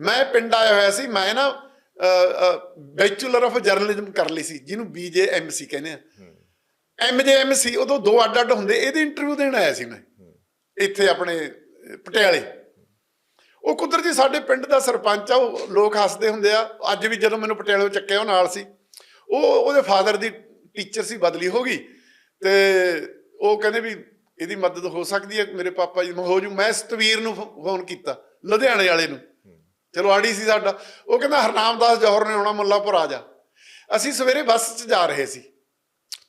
ਮੈਂ ਪਿੰਡ ਆਇਆ ਹੋਇਆ ਸੀ, ਮੈਂ ਨਾ ਬੈਚਲਰ ਆਫ ਜਰਨਲਿਜ਼ਮ ਕਰ ਲਈ ਸੀ, ਜਿਹਨੂੰ ਬੀਜੇਐਮਸੀ ਕਹਿੰਦੇ ਆ। ਐਮਜੇਐਮਸੀ ਉਦੋਂ ਦੋ ਅੱਡ ਅੱਡ ਹੁੰਦੇ, ਇਹਦੇ ਇੰਟਰਵਿਊ ਦੇਣ ਆਇਆ ਸੀ ਮੈਂ, ਇੱਥੇ ਆਪਣੇ, ਪਟਿਆਲੇ। ਉਹ ਕੁਦਰਤੀ ਸਾਡੇ ਪਿੰਡ ਦਾ ਸਰਪੰਚ ਆ, ਉਹ ਲੋਕ ਹੱਸਦੇ ਹੁੰਦੇ ਆ, ਅੱਜ ਵੀ ਜਦੋਂ ਮੈਨੂੰ ਪਟਿਆਲੇ ਚੱਕਿਆ, ਉਹ ਨਾਲ ਸੀ। ਉਹ, ਉਹਦੇ ਫਾਦਰ ਦੀ ਟੀਚਰ ਸੀ, ਬਦਲੀ ਹੋ ਗਈ, ਤੇ ਉਹ ਕਹਿੰਦੇ ਵੀ ਇਹਦੀ ਮਦਦ ਹੋ ਸਕਦੀ ਹੈ ਮੇਰੇ ਪਾਪਾ ਜੀ ਮੈਂ ਹੋ ਜੂ। ਮੈਂ ਸਤਵੀਰ ਨੂੰ ਫੋ- ਫੋਨ ਕੀਤਾ, ਲੁਧਿਆਣੇ ਵਾਲੇ ਨੂੰ। ਚਲੋ ਆੜੀ ਸੀ ਸਾਡਾ। ਉਹ ਕਹਿੰਦਾ, ਹਰਨਾਮਦਾਸ ਜੋਹਰ ਨੇ ਆਉਣਾ, ਮੁੱਲਾਪੁਰ ਆ ਜਾ। ਅਸੀਂ ਸਵੇਰੇ ਬੱਸ 'ਚ ਜਾ ਰਹੇ ਸੀ।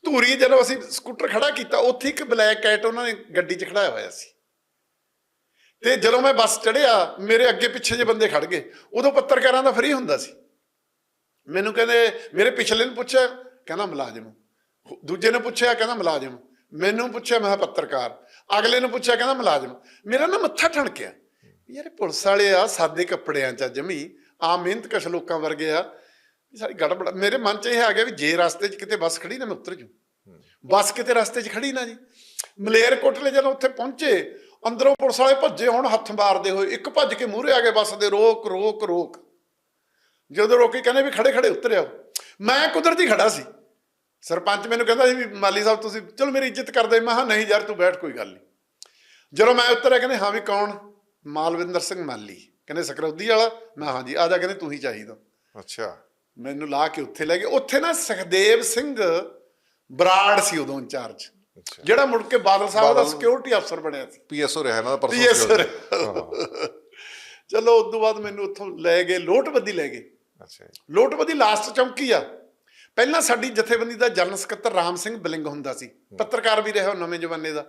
ਧੂਰੀ ਜਦੋਂ ਅਸੀਂ ਸਕੂਟਰ ਖੜਾ ਕੀਤਾ, ਉੱਥੇ ਇੱਕ ਬਲੈਕ ਕੈਟ ਉਹਨਾਂ ਨੇ ਗੱਡੀ 'ਚ ਖੜਾਇਆ ਹੋਇਆ ਸੀ। ਤੇ ਜਦੋਂ ਮੈਂ ਬੱਸ ਚੜਿਆ ਮੇਰੇ ਅੱਗੇ ਪਿੱਛੇ ਜੇ ਬੰਦੇ ਖੜ ਗਏ। ਉਦੋਂ ਪੱਤਰਕਾਰਾਂ ਦਾ ਫਰੀ ਹੁੰਦਾ ਸੀ। ਮੈਨੂੰ ਕਹਿੰਦੇ, ਮੇਰੇ ਪਿਛਲੇ ਨੂੰ ਪੁੱਛਿਆ, ਕਹਿੰਦਾ, ਮੁਲਾਜ਼ਮ। ਦੂਜੇ ਨੇ ਪੁੱਛਿਆ, ਕਹਿੰਦਾ, ਮੁਲਾਜ਼ਮ। ਮੈਨੂੰ ਪੁੱਛਿਆ, ਮੈਂ ਕਿਹਾ, ਪੱਤਰਕਾਰ। ਅਗਲੇ ਨੂੰ ਪੁੱਛਿਆ, ਕਹਿੰਦਾ, ਮੁਲਾਜ਼ਮ। ਮੇਰਾ ਨਾ ਮੱਥਾ ਠਣਕਿਆ ਯਾਰ ਇਹ ਪੁਲਿਸ ਵਾਲੇ ਆ ਸਾਦੇ ਕੱਪੜਿਆਂ ਚ ਜਮੀ ਆ ਮਿਹਨਤ ਕਸ਼ ਲੋਕਾਂ ਵਰਗੇ ਆ। ਸਾਰੀ ਗੜਬੜ ਮੇਰੇ ਮਨ ਚ ਇਹ ਆ ਗਿਆ ਵੀ ਜੇ ਰਸਤੇ 'ਚ ਕਿਤੇ ਬੱਸ ਖੜੀ ਨਾ ਮੈਂ ਉਤਰ ਜੂ। ਬੱਸ ਕਿਤੇ ਰਸਤੇ 'ਚ ਖੜੀ ਨਾ ਜੀ। ਮਲੇਰ ਕੋਟਲੇ ਜਦੋਂ ਉੱਥੇ ਪਹੁੰਚੇ ਅੰਦਰੋਂ ਪੁਲਿਸ ਵਾਲੇ ਭੱਜੇ ਹੁਣ ਹੱਥ ਮਾਰਦੇ ਹੋਏ ਇੱਕ ਭੱਜ ਕੇ ਮੂਹਰੇ ਆ ਗਏ ਬੱਸ ਦੇ ਰੋਕ ਰੋਕ ਰੋਕ। ਜਦੋਂ ਰੋਕੀ ਕਹਿੰਦੇ ਵੀ ਖੜੇ ਖੜੇ ਉਤਰਿਓ। ਮੈਂ ਕੁਦਰਤੀ ਖੜਾ ਸੀ। ਸਰਪੰਚ ਮੈਨੂੰ ਕਹਿੰਦਾ ਸੀ ਵੀ ਮਾਲੀ ਸਾਹਿਬ ਤੁਸੀਂ ਚਲੋ ਮੇਰੀ ਇੱਜ਼ਤ ਕਰਦੇ। ਮੈਂ ਕਿਹਾ ਨਹੀਂ ਯਾਰ ਤੂੰ ਬੈਠ ਕੋਈ ਗੱਲ ਨਹੀਂ। ਜਦੋਂ ਮੈਂ ਉਤਰਿਆ ਕਹਿੰਦੇ ਹਾਂ ਵੀ ਕੌਣ? ਮਾਲਵਿੰਦਰ ਸਿੰਘ ਮਾਲੀ। ਕਹਿੰਦੇ ਸਕਰੌਦੀ ਵਾਲਾ? ਮੈਂ ਹਾਂਜੀ ਆ ਜਾ ਕਹਿੰਦੇ ਤੂੰ ਹੀ ਚਾਹੀਦਾ। ਅੱਛਾ। ਮੈਨੂੰ ਲਾ ਕੇ ਉੱਥੇ ਲੈ ਗਏ। ਉੱਥੇ ਨਾ ਸੁਖਦੇਵ ਸਿੰਘ ਬਰਾੜ ਸੀ ਉਦੋਂ ਇੰਚਾਰਜ। ਜਿਹੜਾ ਮੁੜ ਕੇ ਬਾਦਲ ਸਾਹਿਬ ਦਾ ਸਿਕਿਉਰਿਟੀ ਅਫਸਰ ਬਣਿਆ ਸੀ। ਪੀਐਸਓ ਰਿਹਾ ਨਾ ਪਰਸੋਂ ਪੀਐਸ ਹਾਂ, ਚਲੋ ਉਸ ਤੋਂ ਬਾਅਦ ਮੈਨੂੰ ਉੱਥੋਂ ਲੈ ਗਏ ਲੋਟਬੱਦੀ ਲੈ ਗਏ। ਅੱਛਾ। ਲੋਟਬੱਦੀ ਲਾਸਟ ਚੌਂਕੀ ਆ। ਪਹਿਲਾਂ ਸਾਡੀ ਜਥੇਬੰਦੀ ਦਾ ਜਨਰਲ ਸਕੱਤਰ ਰਾਮ ਸਿੰਘ ਬਲਿੰਗ ਹੁੰਦਾ ਸੀ। ਪੱਤਰਕਾਰ ਵੀ ਰਿਹਾ ਨਵੇਂ ਜਮਾਨੇ ਦਾ।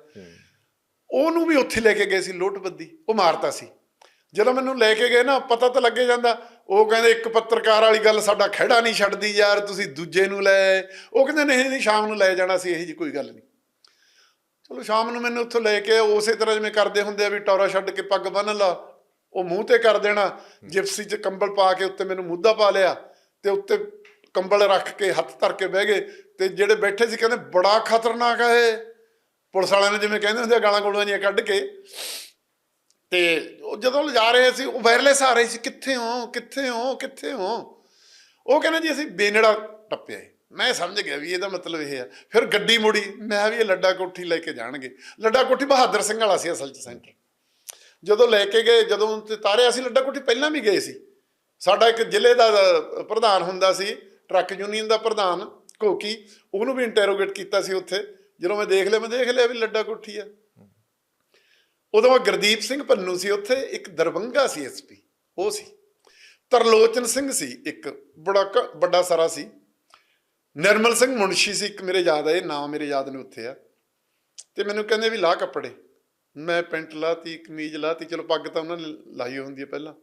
ਉਹਨੂੰ ਵੀ ਉੱਥੇ ਲੈ ਕੇ ਗਏ ਸੀ ਲੋਟਬੱਦੀ ਉਹ ਮਾਰਤਾ ਸੀ। ਜਦੋਂ ਮੈਨੂੰ ਲੈ ਕੇ ਗਏ ਨਾ, ਪਤਾ ਤਾਂ ਲੱਗੇ ਜਾਂਦਾ, ਉਹ ਕਹਿੰਦੇ ਇੱਕ ਪੱਤਰਕਾਰ ਵਾਲੀ ਗੱਲ ਸਾਡਾ ਖਹਿੜਾ ਨਹੀਂ ਛੱਡਦੀ ਯਾਰ, ਤੁਸੀਂ ਦੂਜੇ ਨੂੰ ਲੈ ਆਏ। ਉਹ ਕਹਿੰਦੇ, ਨਹੀਂ ਨਹੀਂ, ਸ਼ਾਮ ਨੂੰ ਲੈ ਜਾਣਾ ਸੀ, ਇਹੀ ਜੀ ਕੋਈ ਗੱਲ ਨਹੀਂ। ਚਲੋ, ਸ਼ਾਮ ਨੂੰ ਮੈਨੂੰ ਉੱਥੋਂ ਲੈ ਕੇ ਉਸੇ ਤਰ੍ਹਾਂ ਜਿਵੇਂ ਕਰਦੇ ਹੁੰਦੇ ਆ ਵੀ ਟੌਰਾ ਛੱਡ ਕੇ ਪੱਗ ਬੰਨ ਲਾ, ਉਹ ਮੂੰਹ ਤੇ ਕਰ ਦੇਣਾ। ਜਿਪਸੀ 'ਚ ਕੰਬਲ ਪਾ ਕੇ ਉੱਤੇ ਮੈਨੂੰ ਮੁੱਦਾ ਪਾ ਲਿਆ ਤੇ ਉੱਤੇ ਕੰਬਲ ਰੱਖ ਕੇ ਹੱਥ ਧਰ ਕੇ ਬਹਿ ਗਏ ਤੇ ਜਿਹੜੇ ਬੈਠੇ ਸੀ, ਕਹਿੰਦੇ, ਬੜਾ ਖਤਰਨਾਕ ਹੈ ਇਹ। ਪੁਲਿਸ ਵਾਲਿਆਂ ਨੇ ਜਿਵੇਂ ਕਹਿੰਦੇ ਹੁੰਦੇ ਆ, ਗਾਲਾਂ ਗੋਲਾਂ ਜੀਆਂ ਕੱਢ ਕੇ। ਤੇ ਉਹ ਜਦੋਂ ਲਿਜਾ ਰਹੇ ਸੀ, ਉਹ ਵਾਇਰਲੈਸ ਆ ਰਹੀ ਸੀ, ਕਿੱਥੇ ਹੋ ਕਿੱਥੇ ਹੋ ਕਿੱਥੇ ਹੋ? ਉਹ ਕਹਿੰਦੇ ਜੀ, ਅਸੀਂ ਬੇਨੜਾ ਟੱਪਿਆ ਮੈਂ ਸਮਝ ਗਿਆ ਵੀ ਇਹਦਾ ਮਤਲਬ ਇਹ ਆ। ਫਿਰ ਗੱਡੀ ਮੁੜੀ, ਮੈਂ ਵੀ ਇਹ ਲੱਡਾ ਕੋਠੀ ਲੈ ਕੇ ਜਾਣਗੇ। ਲੱਡਾ ਕੋਠੀ ਬਹਾਦਰ ਸਿੰਘ ਵਾਲਾ ਸੀ ਅਸਲ ਚ ਸੈਂਟਰ। ਜਦੋਂ ਲੈ ਕੇ ਗਏ, ਜਦੋਂ ਤੇ ਤਾਰਿਆ ਸੀ, ਲੱਡਾ ਕੋਠੀ ਪਹਿਲਾਂ ਵੀ ਗਏ ਸੀ। ਸਾਡਾ ਇੱਕ ਜ਼ਿਲ੍ਹੇ ਦਾ ਪ੍ਰਧਾਨ ਹੁੰਦਾ ਸੀ, ਟਰੱਕ ਯੂਨੀਅਨ ਦਾ ਪ੍ਰਧਾਨ ਕੋਕੀ ਉਹਨੂੰ ਵੀ ਇੰਟਰੋਗੇਟ ਕੀਤਾ ਸੀ ਉੱਥੇ। ਜਦੋਂ ਮੈਂ ਦੇਖ ਲਿਆ, ਮੈਂ ਦੇਖ ਲਿਆ ਵੀ ਲੱਡਾ ਕੋਠੀ ਆ। ਉਦੋਂ ਗੁਰਦੀਪ ਸਿੰਘ ਪੰਨੂ ਸੀ, ਉੱਥੇ ਇੱਕ ਦਰਬੰਗਾ ਸੀ ਐਸਪੀ ਉਹ ਸੀ। ਤਰਲੋਚਨ ਸਿੰਘ ਸੀ, ਇੱਕ ਬੜਾ ਕ- ਵੱਡਾ ਸਾਰਾ ਸੀ। ਨਿਰਮਲ ਸਿੰਘ ਮੁਨਸ਼ੀ ਸੀ, ਇੱਕ ਮੇਰੇ ਯਾਦ ਆ, ਇਹ ਨਾਮ ਮੇਰੇ ਯਾਦ ਨੇ ਉੱਥੇ ਆ। ਤੇ ਮੈਨੂੰ ਕਹਿੰਦੇ ਵੀ ਲਾ ਕੱਪੜੇ। ਮੈਂ ਪੈਂਟ ਲਾਤੀ, ਕਮੀਜ਼ ਲਾਤੀ, ਚਲੋ ਪੱਗ ਤਾਂ ਉਹਨਾਂ ਨੇ ਲਾਈ ਹੁੰਦੀ ਹੈ ਪਹਿਲਾਂ।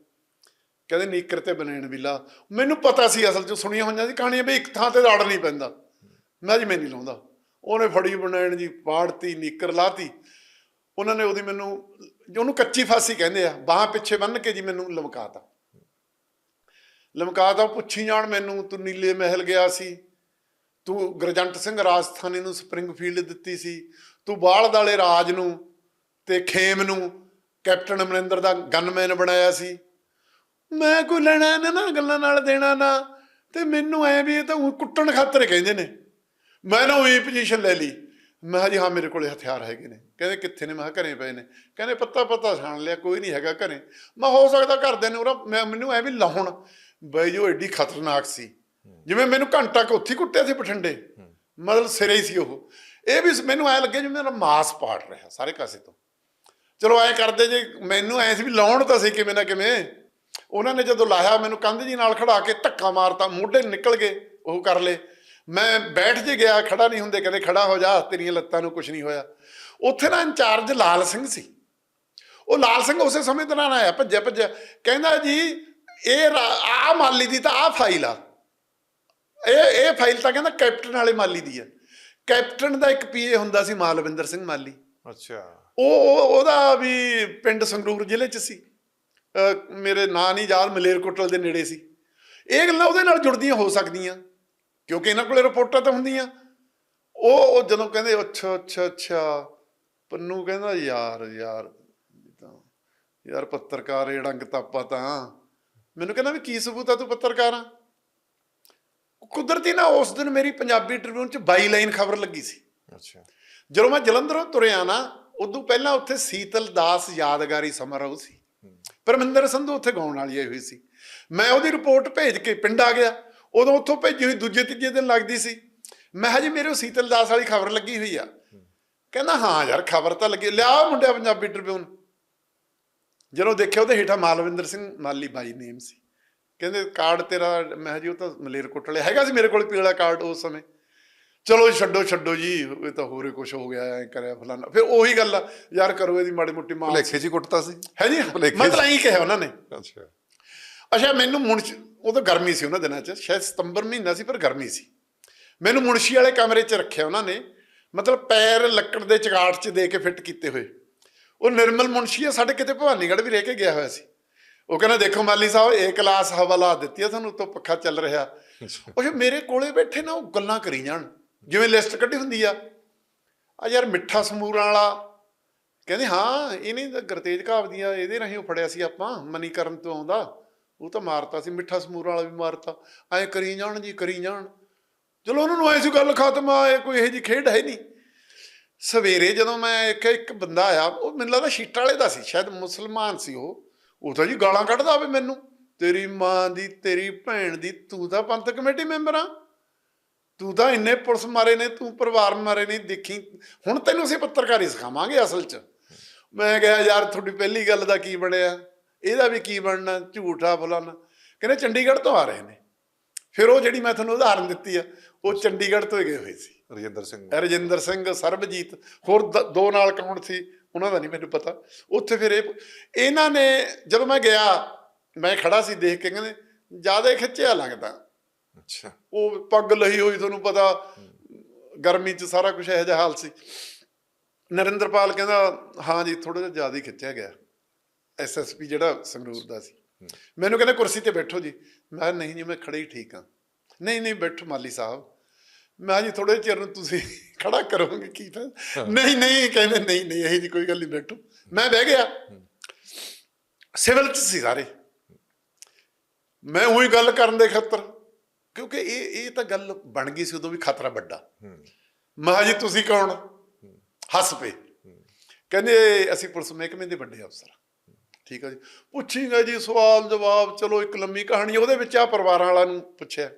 ਕਹਿੰਦੇ ਨੀਕਰ ਤੇ ਬਨੈਣ ਵੀ ਲਾ ਮੈਨੂੰ ਪਤਾ ਸੀ ਅਸਲ ਚ, ਸੁਣੀਆਂ ਹੋਈਆਂ ਸੀ ਕਹਾਣੀਆਂ ਵੀ ਇੱਕ ਥਾਂ ਤੇ ਅੜ ਨਹੀਂ ਪੈਂਦਾ। ਮੈਂ ਜੀ, ਮੈਂ ਨਹੀਂ ਲਾਉਂਦਾ। ਉਹਨੇ ਫੜੀ ਬਨੈਣ ਜੀ ਪਾੜਤੀ ਨੀਕਰ ਲਾਤੀ। ਉਹਨਾਂ ਨੇ ਉਹਦੀ ਮੈਨੂੰ, ਉਹਨੂੰ ਕੱਚੀ ਫਾਸੀ ਕਹਿੰਦੇ ਆ, ਬਾਹਾਂ ਪਿੱਛੇ ਬੰਨ ਕੇ ਜੀ ਮੈਨੂੰ ਲਮਕਾਤਾ। ਲਮਕਾਤਾ ਪੁੱਛੀ ਜਾਣ ਮੈਨੂੰ, ਤੂੰ ਨੀਲੇ ਮਹਿਲ ਗਿਆ ਸੀ, ਤੂੰ ਗੁਰਜੰਟ ਸਿੰਘ ਰਾਜਸਥਾਨੀ ਨੂੰ ਸਪਰਿੰਗਫੀਲਡ ਦਿੱਤੀ ਸੀ, ਤੂੰ ਬਾਲਦ ਵਾਲੇ ਰਾਜ ਨੂੰ ਤੇ ਖੇਮ ਨੂੰ ਕੈਪਟਨ ਅਮਰਿੰਦਰ ਦਾ ਗਨਮੈਨ ਬਣਾਇਆ ਸੀ। ਮੈਂ ਕੋਈ ਲੈਣਾ ਨਾ ਗੱਲਾਂ ਨਾਲ ਦੇਣਾ ਨਾ, ਤੇ ਮੈਨੂੰ ਐ ਵੀ ਇਹ ਤਾਂ ਊਂ ਕੁੱਟਣ ਖਾਤਰ ਕਹਿੰਦੇ ਨੇ। ਮੈਂ ਨਾ ਉਹੀ ਪੋਜੀਸ਼ਨ ਲੈ ਲਈ। ਮੈਂ ਕਿਹਾ ਜੀ, ਹਾਂ, ਮੇਰੇ ਕੋਲੇ ਹਥਿਆਰ ਹੈਗੇ ਨੇ। ਕਹਿੰਦੇ, ਕਿੱਥੇ ਨੇ? ਮੈਂ ਕਿਹਾ, ਘਰੇ ਪਏ ਨੇ। ਕਹਿੰਦੇ ਪੱਤਾ ਪੱਤਾ ਛਾਣ ਲਿਆ, ਕੋਈ ਨਹੀਂ ਹੈਗਾ ਘਰੇ। ਮੈਂ ਹੋ ਸਕਦਾ ਘਰਦਿਆਂ ਨੇ ਉਹਦਾ ਮੈਂ ਮੈਨੂੰ ਐ ਵੀ ਲਾਉਣ ਬਈ ਜੋ ਐਡੀ ਖਤਰਨਾਕ ਸੀ। ਜਿਵੇਂ ਮੈਨੂੰ ਘੰਟਾ ਕੁ ਉੱਥੇ ਕੁੱਟਿਆ ਸੀ ਬਠਿੰਡੇ। ਮਤਲਬ ਸਿਰੇ ਹੀ ਸੀ ਉਹ। ਇਹ ਵੀ ਮੈਨੂੰ ਐ ਲੱਗਿਆ ਜਿਵੇਂ ਮੇਰਾ ਮਾਸ ਪਾੜ ਰਿਹਾ ਸਾਰੇ ਕਾਸੇ ਤੋਂ। ਚਲੋ, ਐ ਕਰਦੇ ਜੇ, ਮੈਨੂੰ ਐ ਸੀ ਵੀ ਲਾਉਣ ਤਾਂ ਸੀ ਕਿਵੇਂ ਨਾ ਕਿਵੇਂ। ਉਹਨਾਂ ਨੇ ਜਦੋਂ ਲਾਇਆ, ਮੈਨੂੰ ਕੰਧ ਜੀ ਨਾਲ ਖੜਾ ਕੇ ਧੱਕਾ ਮਾਰਤਾ, ਮੋਢੇ ਨਿਕਲ ਗਏ, ਉਹ ਕਰ ਲਏ। ਮੈਂ ਬੈਠ ਜੇ ਗਿਆ ਖੜਾ ਨਹੀਂ ਹੁੰਦੇ ਕਹਿੰਦੇ ਖੜਾ ਹੋ ਜਾ ਤੇਰੀਆਂ ਲੱਤਾਂ ਨੂੰ ਕੁਝ ਨਹੀਂ ਹੋਇਆ। ਉੱਥੇ ਨਾ ਇੰਚਾਰਜ ਲਾਲ ਸਿੰਘ ਸੀ। ਉਹ ਲਾਲ ਸਿੰਘ ਉਸੇ ਸਮੇਂ ਦੌਰਾਨ ਆਇਆ ਭੱਜਿਆ ਭੱਜਿਆ। ਕਹਿੰਦਾ ਜੀ ਇਹ ਆ ਮਾਲੀ ਦੀ ਤਾਂ ਆ ਫਾਈਲ ਆ। ਇਹ ਇਹ ਫਾਈਲ ਤਾਂ ਕਹਿੰਦਾ ਕੈਪਟਨ ਵਾਲੇ ਮਾਲੀ ਦੀ ਆ। ਕੈਪਟਨ ਦਾ ਇੱਕ ਪੀਏ ਹੁੰਦਾ ਸੀ ਮਾਲਵਿੰਦਰ ਸਿੰਘ ਮਾਲੀ। ਅੱਛਾ। ਉਹ ਉਹ- ਉਹਦਾ ਵੀ ਪਿੰਡ ਸੰਗਰੂਰ ਜ਼ਿਲ੍ਹੇ 'ਚ ਸੀ। ਮੇਰੇ ਨਾਂ ਨਹੀਂ ਯਾਦ ਮਲੇਰਕੋਟਲ ਦੇ ਨੇੜੇ ਸੀ। ਇਹ ਗੱਲਾਂ ਉਹਦੇ ਨਾਲ ਜੁੜਦੀਆਂ ਹੋ ਸਕਦੀਆਂ। ਕਿਉਂਕਿ ਇਹਨਾਂ ਕੋਲੇ ਰਿਪੋਰਟਾਂ ਤਾਂ ਹੁੰਦੀਆਂ। ਉਹ ਉਹ ਜਦੋਂ ਕਹਿੰਦੇ ਅੱਛਾ ਅੱਛਾ ਅੱਛਾ। ਪੰਨੂ ਕਹਿੰਦਾ ਯਾਰ ਯਾਰ ਯਾਰ ਪੱਤਰਕਾਰ ਇਹ ਡੰਗ ਤਾਪਾ ਤਾਂ। ਮੈਨੂੰ ਕਹਿੰਦਾ ਵੀ ਕੀ ਸਬੂਤ ਆ ਤੂੰ ਪੱਤਰਕਾਰ ਆ? ਕੁਦਰਤੀ ਨਾ ਉਸ ਦਿਨ ਮੇਰੀ ਪੰਜਾਬੀ ਟ੍ਰਿਬਿਊਨ ਚ ਬਾਈ ਲਾਈਨ ਖਬਰ ਲੱਗੀ ਸੀ। ਅੱਛਾ। ਜਦੋਂ ਮੈਂ ਜਲੰਧਰੋਂ ਤੁਰਿਆ ਨਾ ਉਦੋਂ ਪਹਿਲਾਂ ਉੱਥੇ ਸੀਤਲ ਦਾਸ ਯਾਦਗਾਰੀ ਸਮਾਰੋਹ ਸੀ। ਪਰਮਿੰਦਰ ਸੰਧੂ ਉੱਥੇ ਗਾਉਣ ਵਾਲੀ ਆਈ ਹੋਈ ਸੀ। ਮੈਂ ਉਹਦੀ ਰਿਪੋਰਟ ਭੇਜ ਕੇ ਪਿੰਡ ਆ ਗਿਆ। ਉਦੋਂ ਉੱਥੋਂ ਭੇਜੀ ਹੋਈ ਦੂਜੇ ਤੀਜੇ ਦਿਨ ਲੱਗਦੀ ਸੀ। ਮੈਂ ਕਿਹਾ ਜੀ ਮੇਰੇ ਉਹ ਸੀਤਲ ਦਾਸ ਵਾਲੀ ਖਬਰ ਲੱਗੀ ਹੋਈ ਆ। ਕਹਿੰਦਾ ਹਾਂ ਯਾਰ ਖਬਰ ਤਾਂ ਲੱਗੀ। ਲਿਆ ਮੁੰਡਿਆ ਪੰਜਾਬੀ ਟ੍ਰਿਬਿਊਨ ਜਦੋਂ ਦੇਖਿਆ ਉਹਦੇ ਹੇਠਾਂ ਮਾਲਵਿੰਦਰ ਸਿੰਘ ਮਾਲੀ ਬਾਈ ਨੇਮ ਸੀ। ਕਹਿੰਦੇ ਕਾਰਡ ਤੇਰਾ ਮੈਂ ਜੀ ਉਹ ਤਾਂ ਮਲੇਰਕੋਟਲੇ ਹੈਗਾ ਸੀ ਮੇਰੇ ਕੋਲ ਪੀਲਾ ਕਾਰਡ ਉਸ ਸਮੇਂ। ਚਲੋ ਛੱਡੋ ਛੱਡੋ ਜੀ ਇਹ ਤਾਂ ਹੋਰੇ ਕੁਝ ਹੋ ਗਿਆ ਐ ਕਰਿਆ ਫਲਾਨਾ। ਫਿਰ ਉਹੀ ਗੱਲ ਆ ਯਾਰ ਕਰੋ ਇਹਦੀ ਮਾੜੀ ਮੋਟੀ ਮਾਂ ਜੀ ਕੁੱਟਤਾ ਸੀ। ਹੈ ਜੀ ਮਤਲਬ ਐਂ ਕਿਹਾ ਉਹਨਾਂ ਨੇ। ਅੱਛਾ। ਅੱਛਾ ਮੈਨੂੰ ਮੁਨਸ਼ ਉਦੋਂ ਗਰਮੀ ਸੀ ਉਹਨਾਂ ਦਿਨਾਂ 'ਚ ਸ਼ਾਇਦ ਸਤੰਬਰ ਮਹੀਨਾ ਸੀ ਪਰ ਗਰਮੀ ਸੀ। ਮੈਨੂੰ ਮੁਨਸ਼ੀ ਵਾਲੇ ਕਮਰੇ 'ਚ ਰੱਖਿਆ ਉਹਨਾਂ ਨੇ ਮਤਲਬ ਪੈਰ ਲੱਕੜ ਦੇ ਚਗਾਟ 'ਚ ਦੇ ਕੇ ਫਿੱਟ ਕੀਤੇ ਹੋਏ। ਉਹ ਨਿਰਮਲ ਮੁਨਸ਼ੀ ਆ ਸਾਡੇ ਕਿਤੇ ਭਵਾਨੀਗੜ੍ਹ ਵੀ ਰਹਿ ਕੇ ਗਿਆ ਹੋਇਆ ਸੀ। ਉਹ ਕਹਿੰਦਾ ਦੇਖੋ ਮਾਲੀ ਸਾਹਿਬ ਇਹ ਕਲਾਸ ਹਵਾ ਲਾ ਦਿੱਤੀ ਆ ਤੁਹਾਨੂੰ ਉੱਤੋਂ ਪੱਖਾ ਚੱਲ ਰਿਹਾ। ਉਹ ਜੋ ਮੇਰੇ ਕੋਲੇ ਬੈਠੇ ਨਾ ਉਹ ਗੱਲਾਂ ਕਰੀ ਜਾਣ। ਜਿਵੇਂ ਲਿਸਟ ਕੱਢੀ ਹੁੰਦੀ ਆ। ਆ ਯਾਰ ਮਿੱਠਾ ਸਮੂਰਾਂ ਵਾਲਾ। ਕਹਿੰਦੇ ਹਾਂ ਇਹਨੇ ਤਾਂ ਗੁਰਤੇਜ ਘਾਵ ਦੀਆਂ ਇਹਦੇ ਰਾਹੀਂ ਉਹ ਫੜਿਆ ਸੀ ਆਪਾਂ ਮਨੀਕਰਨ ਤੋਂ ਆਉਂਦਾ। ਉਹ ਤਾਂ ਮਾਰਤਾ ਸੀ, ਮਿੱਠਾ ਸਮੂਰਾਂ ਵਾਲਾ ਵੀ ਮਾਰਤਾ। ਐ ਕਰੀ ਜਾਣ ਜੀ, ਕਰੀ ਜਾਣ। ਚਲੋ ਉਹਨਾਂ ਨੂੰ ਐ ਸੀ ਗੱਲ ਖਤਮ, ਆ ਇਹ ਕੋਈ ਇਹੋ ਜੀ ਖੇਡ ਹੈ ਨਹੀਂ। ਸਵੇਰੇ ਜਦੋਂ ਮੈਂ ਇੱਕ ਇੱਕ ਬੰਦਾ ਆਇਆ, ਉਹ ਮੈਨੂੰ ਲੱਗਦਾ ਸ਼ੀਟਾਂ ਵਾਲੇ ਦਾ ਸੀ, ਸ਼ਾਇਦ ਮੁਸਲਮਾਨ ਸੀ ਉਹ। ਉਹ ਤਾਂ ਜੀ ਗਾਲਾਂ ਕੱਢਦਾ ਹੋਵੇ ਮੈਨੂੰ, ਤੇਰੀ ਮਾਂ ਦੀ, ਤੇਰੀ ਭੈਣ ਦੀ, ਤੂੰ ਤਾਂ ਪੰਥ ਕਮੇਟੀ ਮੈਂਬਰ ਆ। ਤੂੰ ਤਾਂ ਇੰਨੇ ਪੁਲਿਸ ਮਾਰੇ ਨੇ, ਤੂੰ ਪਰਿਵਾਰ ਮਾਰੇ ਨਹੀਂ ਦੇਖੀ। ਹੁਣ ਤੈਨੂੰ ਅਸੀਂ ਪੱਤਰਕਾਰੀ ਸਿਖਾਵਾਂਗੇ ਅਸਲ 'ਚ। ਮੈਂ ਕਿਹਾ, ਯਾਰ, ਤੁਹਾਡੀ ਪਹਿਲੀ ਗੱਲ ਦਾ ਕੀ ਬਣਿਆ? ਇਹਦਾ ਵੀ ਕੀ ਬਣਨਾ ਝੂਠਾ ਫਲਾਨਾ। ਕਹਿੰਦੇ ਚੰਡੀਗੜ੍ਹ ਤੋਂ ਆ ਰਹੇ ਨੇ। ਫਿਰ ਉਹ ਜਿਹੜੀ ਮੈਂ ਤੁਹਾਨੂੰ ਉਦਾਹਰਨ ਦਿੱਤੀ ਆ ਉਹ ਚੰਡੀਗੜ੍ਹ ਤੋਂ ਹੀ ਗਏ ਹੋਏ ਸੀ। ਰਜਿੰਦਰ ਸਿੰਘ। ਰਜਿੰਦਰ ਸਿੰਘ ਸਰਬਜੀਤ ਹੋਰ ਦ- ਨਾਲ ਕੌਣ ਸੀ ਉਹਨਾਂ ਦਾ ਨਹੀਂ ਮੈਨੂੰ ਪਤਾ। ਉੱਥੇ ਫਿਰ ਇਹ ਇਹਨਾਂ ਨੇ ਜਦੋਂ ਮੈਂ ਗਿਆ ਮੈਂ ਖੜਾ ਸੀ ਦੇਖ ਕੇ ਕਹਿੰਦੇ ਜ਼ਿਆਦਾ ਖਿੱਚਿਆ ਲੱਗਦਾ। ਅੱਛਾ। ਉਹ ਪੱਗ ਲਹੀ ਹੋਈ ਤੁਹਾਨੂੰ ਪਤਾ ਗਰਮੀ 'ਚ ਸਾਰਾ ਕੁਝ ਇਹੋ ਜਿਹਾ ਹਾਲ ਸੀ। ਨਰਿੰਦਰਪਾਲ ਕਹਿੰਦਾ ਹਾਂ ਜੀ ਥੋੜਾ ਜਿਹਾ ਜ਼ਿਆਦਾ ਹੀ ਖਿੱਚਿਆ ਗਿਆ। ਐਸਐਸਪੀ ਜਿਹੜਾ ਸੰਗਰੂਰ ਦਾ ਸੀ। ਮੈਨੂੰ ਕਹਿੰਦਾ ਕੁਰਸੀ ਤੇ ਬੈਠੋ ਜੀ। ਮੈਂ ਨਹੀਂ ਜੀ ਮੈਂ ਖੜੇ ਹੀ ਠੀਕ ਹਾਂ। ਨਹੀਂ ਨਹੀਂ ਬੈਠੋ ਮਾਲੀ ਸਾਹਿਬ। ਮੈਂ ਜੀ ਥੋੜੇ ਚਿਰ ਨੂੰ ਤੁਸੀਂ ਖੜਾ ਕਰੋਗੇ ਕੀ ਫਾਇਦਾ? ਨਹੀਂ ਨਹੀਂ ਕਹਿੰਦੇ ਨਹੀਂ ਨਹੀਂ ਇਹ ਜੀ ਕੋਈ ਗੱਲ ਨਹੀਂ ਬੈਠੋ। ਮੈਂ ਬਹਿ ਗਿਆ। ਸਿਵਲ ਚ ਸੀ ਸਾਰੇ। ਮੈਂ ਉਹੀ ਗੱਲ ਕਰਨ ਦੇ ਖਾਤਰ ਕਿਉਂਕਿ ਇਹ ਇਹ ਤਾਂ ਗੱਲ ਬਣ ਗਈ ਸੀ ਉਦੋਂ ਵੀ ਖਤਰਾ ਵੱਡਾ। ਮਹਾ ਜੀ ਤੁਸੀਂ ਕੌਣ? ਹੱਸ ਪਏ। ਕਹਿੰਦੇ ਅਸੀਂ ਪੁਲਿਸ ਮਹਿਕਮੇ ਦੇ ਵੱਡੇ ਅਫਸਰ। ਠੀਕ ਹੈ ਜੀ। ਪੁੱਛੀਗਾ ਜੀ ਸਵਾਲ ਜਵਾਬ ਚਲੋ ਇੱਕ ਲੰਮੀ ਕਹਾਣੀ ਉਹਦੇ ਵਿੱਚ ਆ ਪਰਿਵਾਰਾਂ ਵਾਲਿਆਂ ਨੂੰ ਪੁੱਛਿਆ।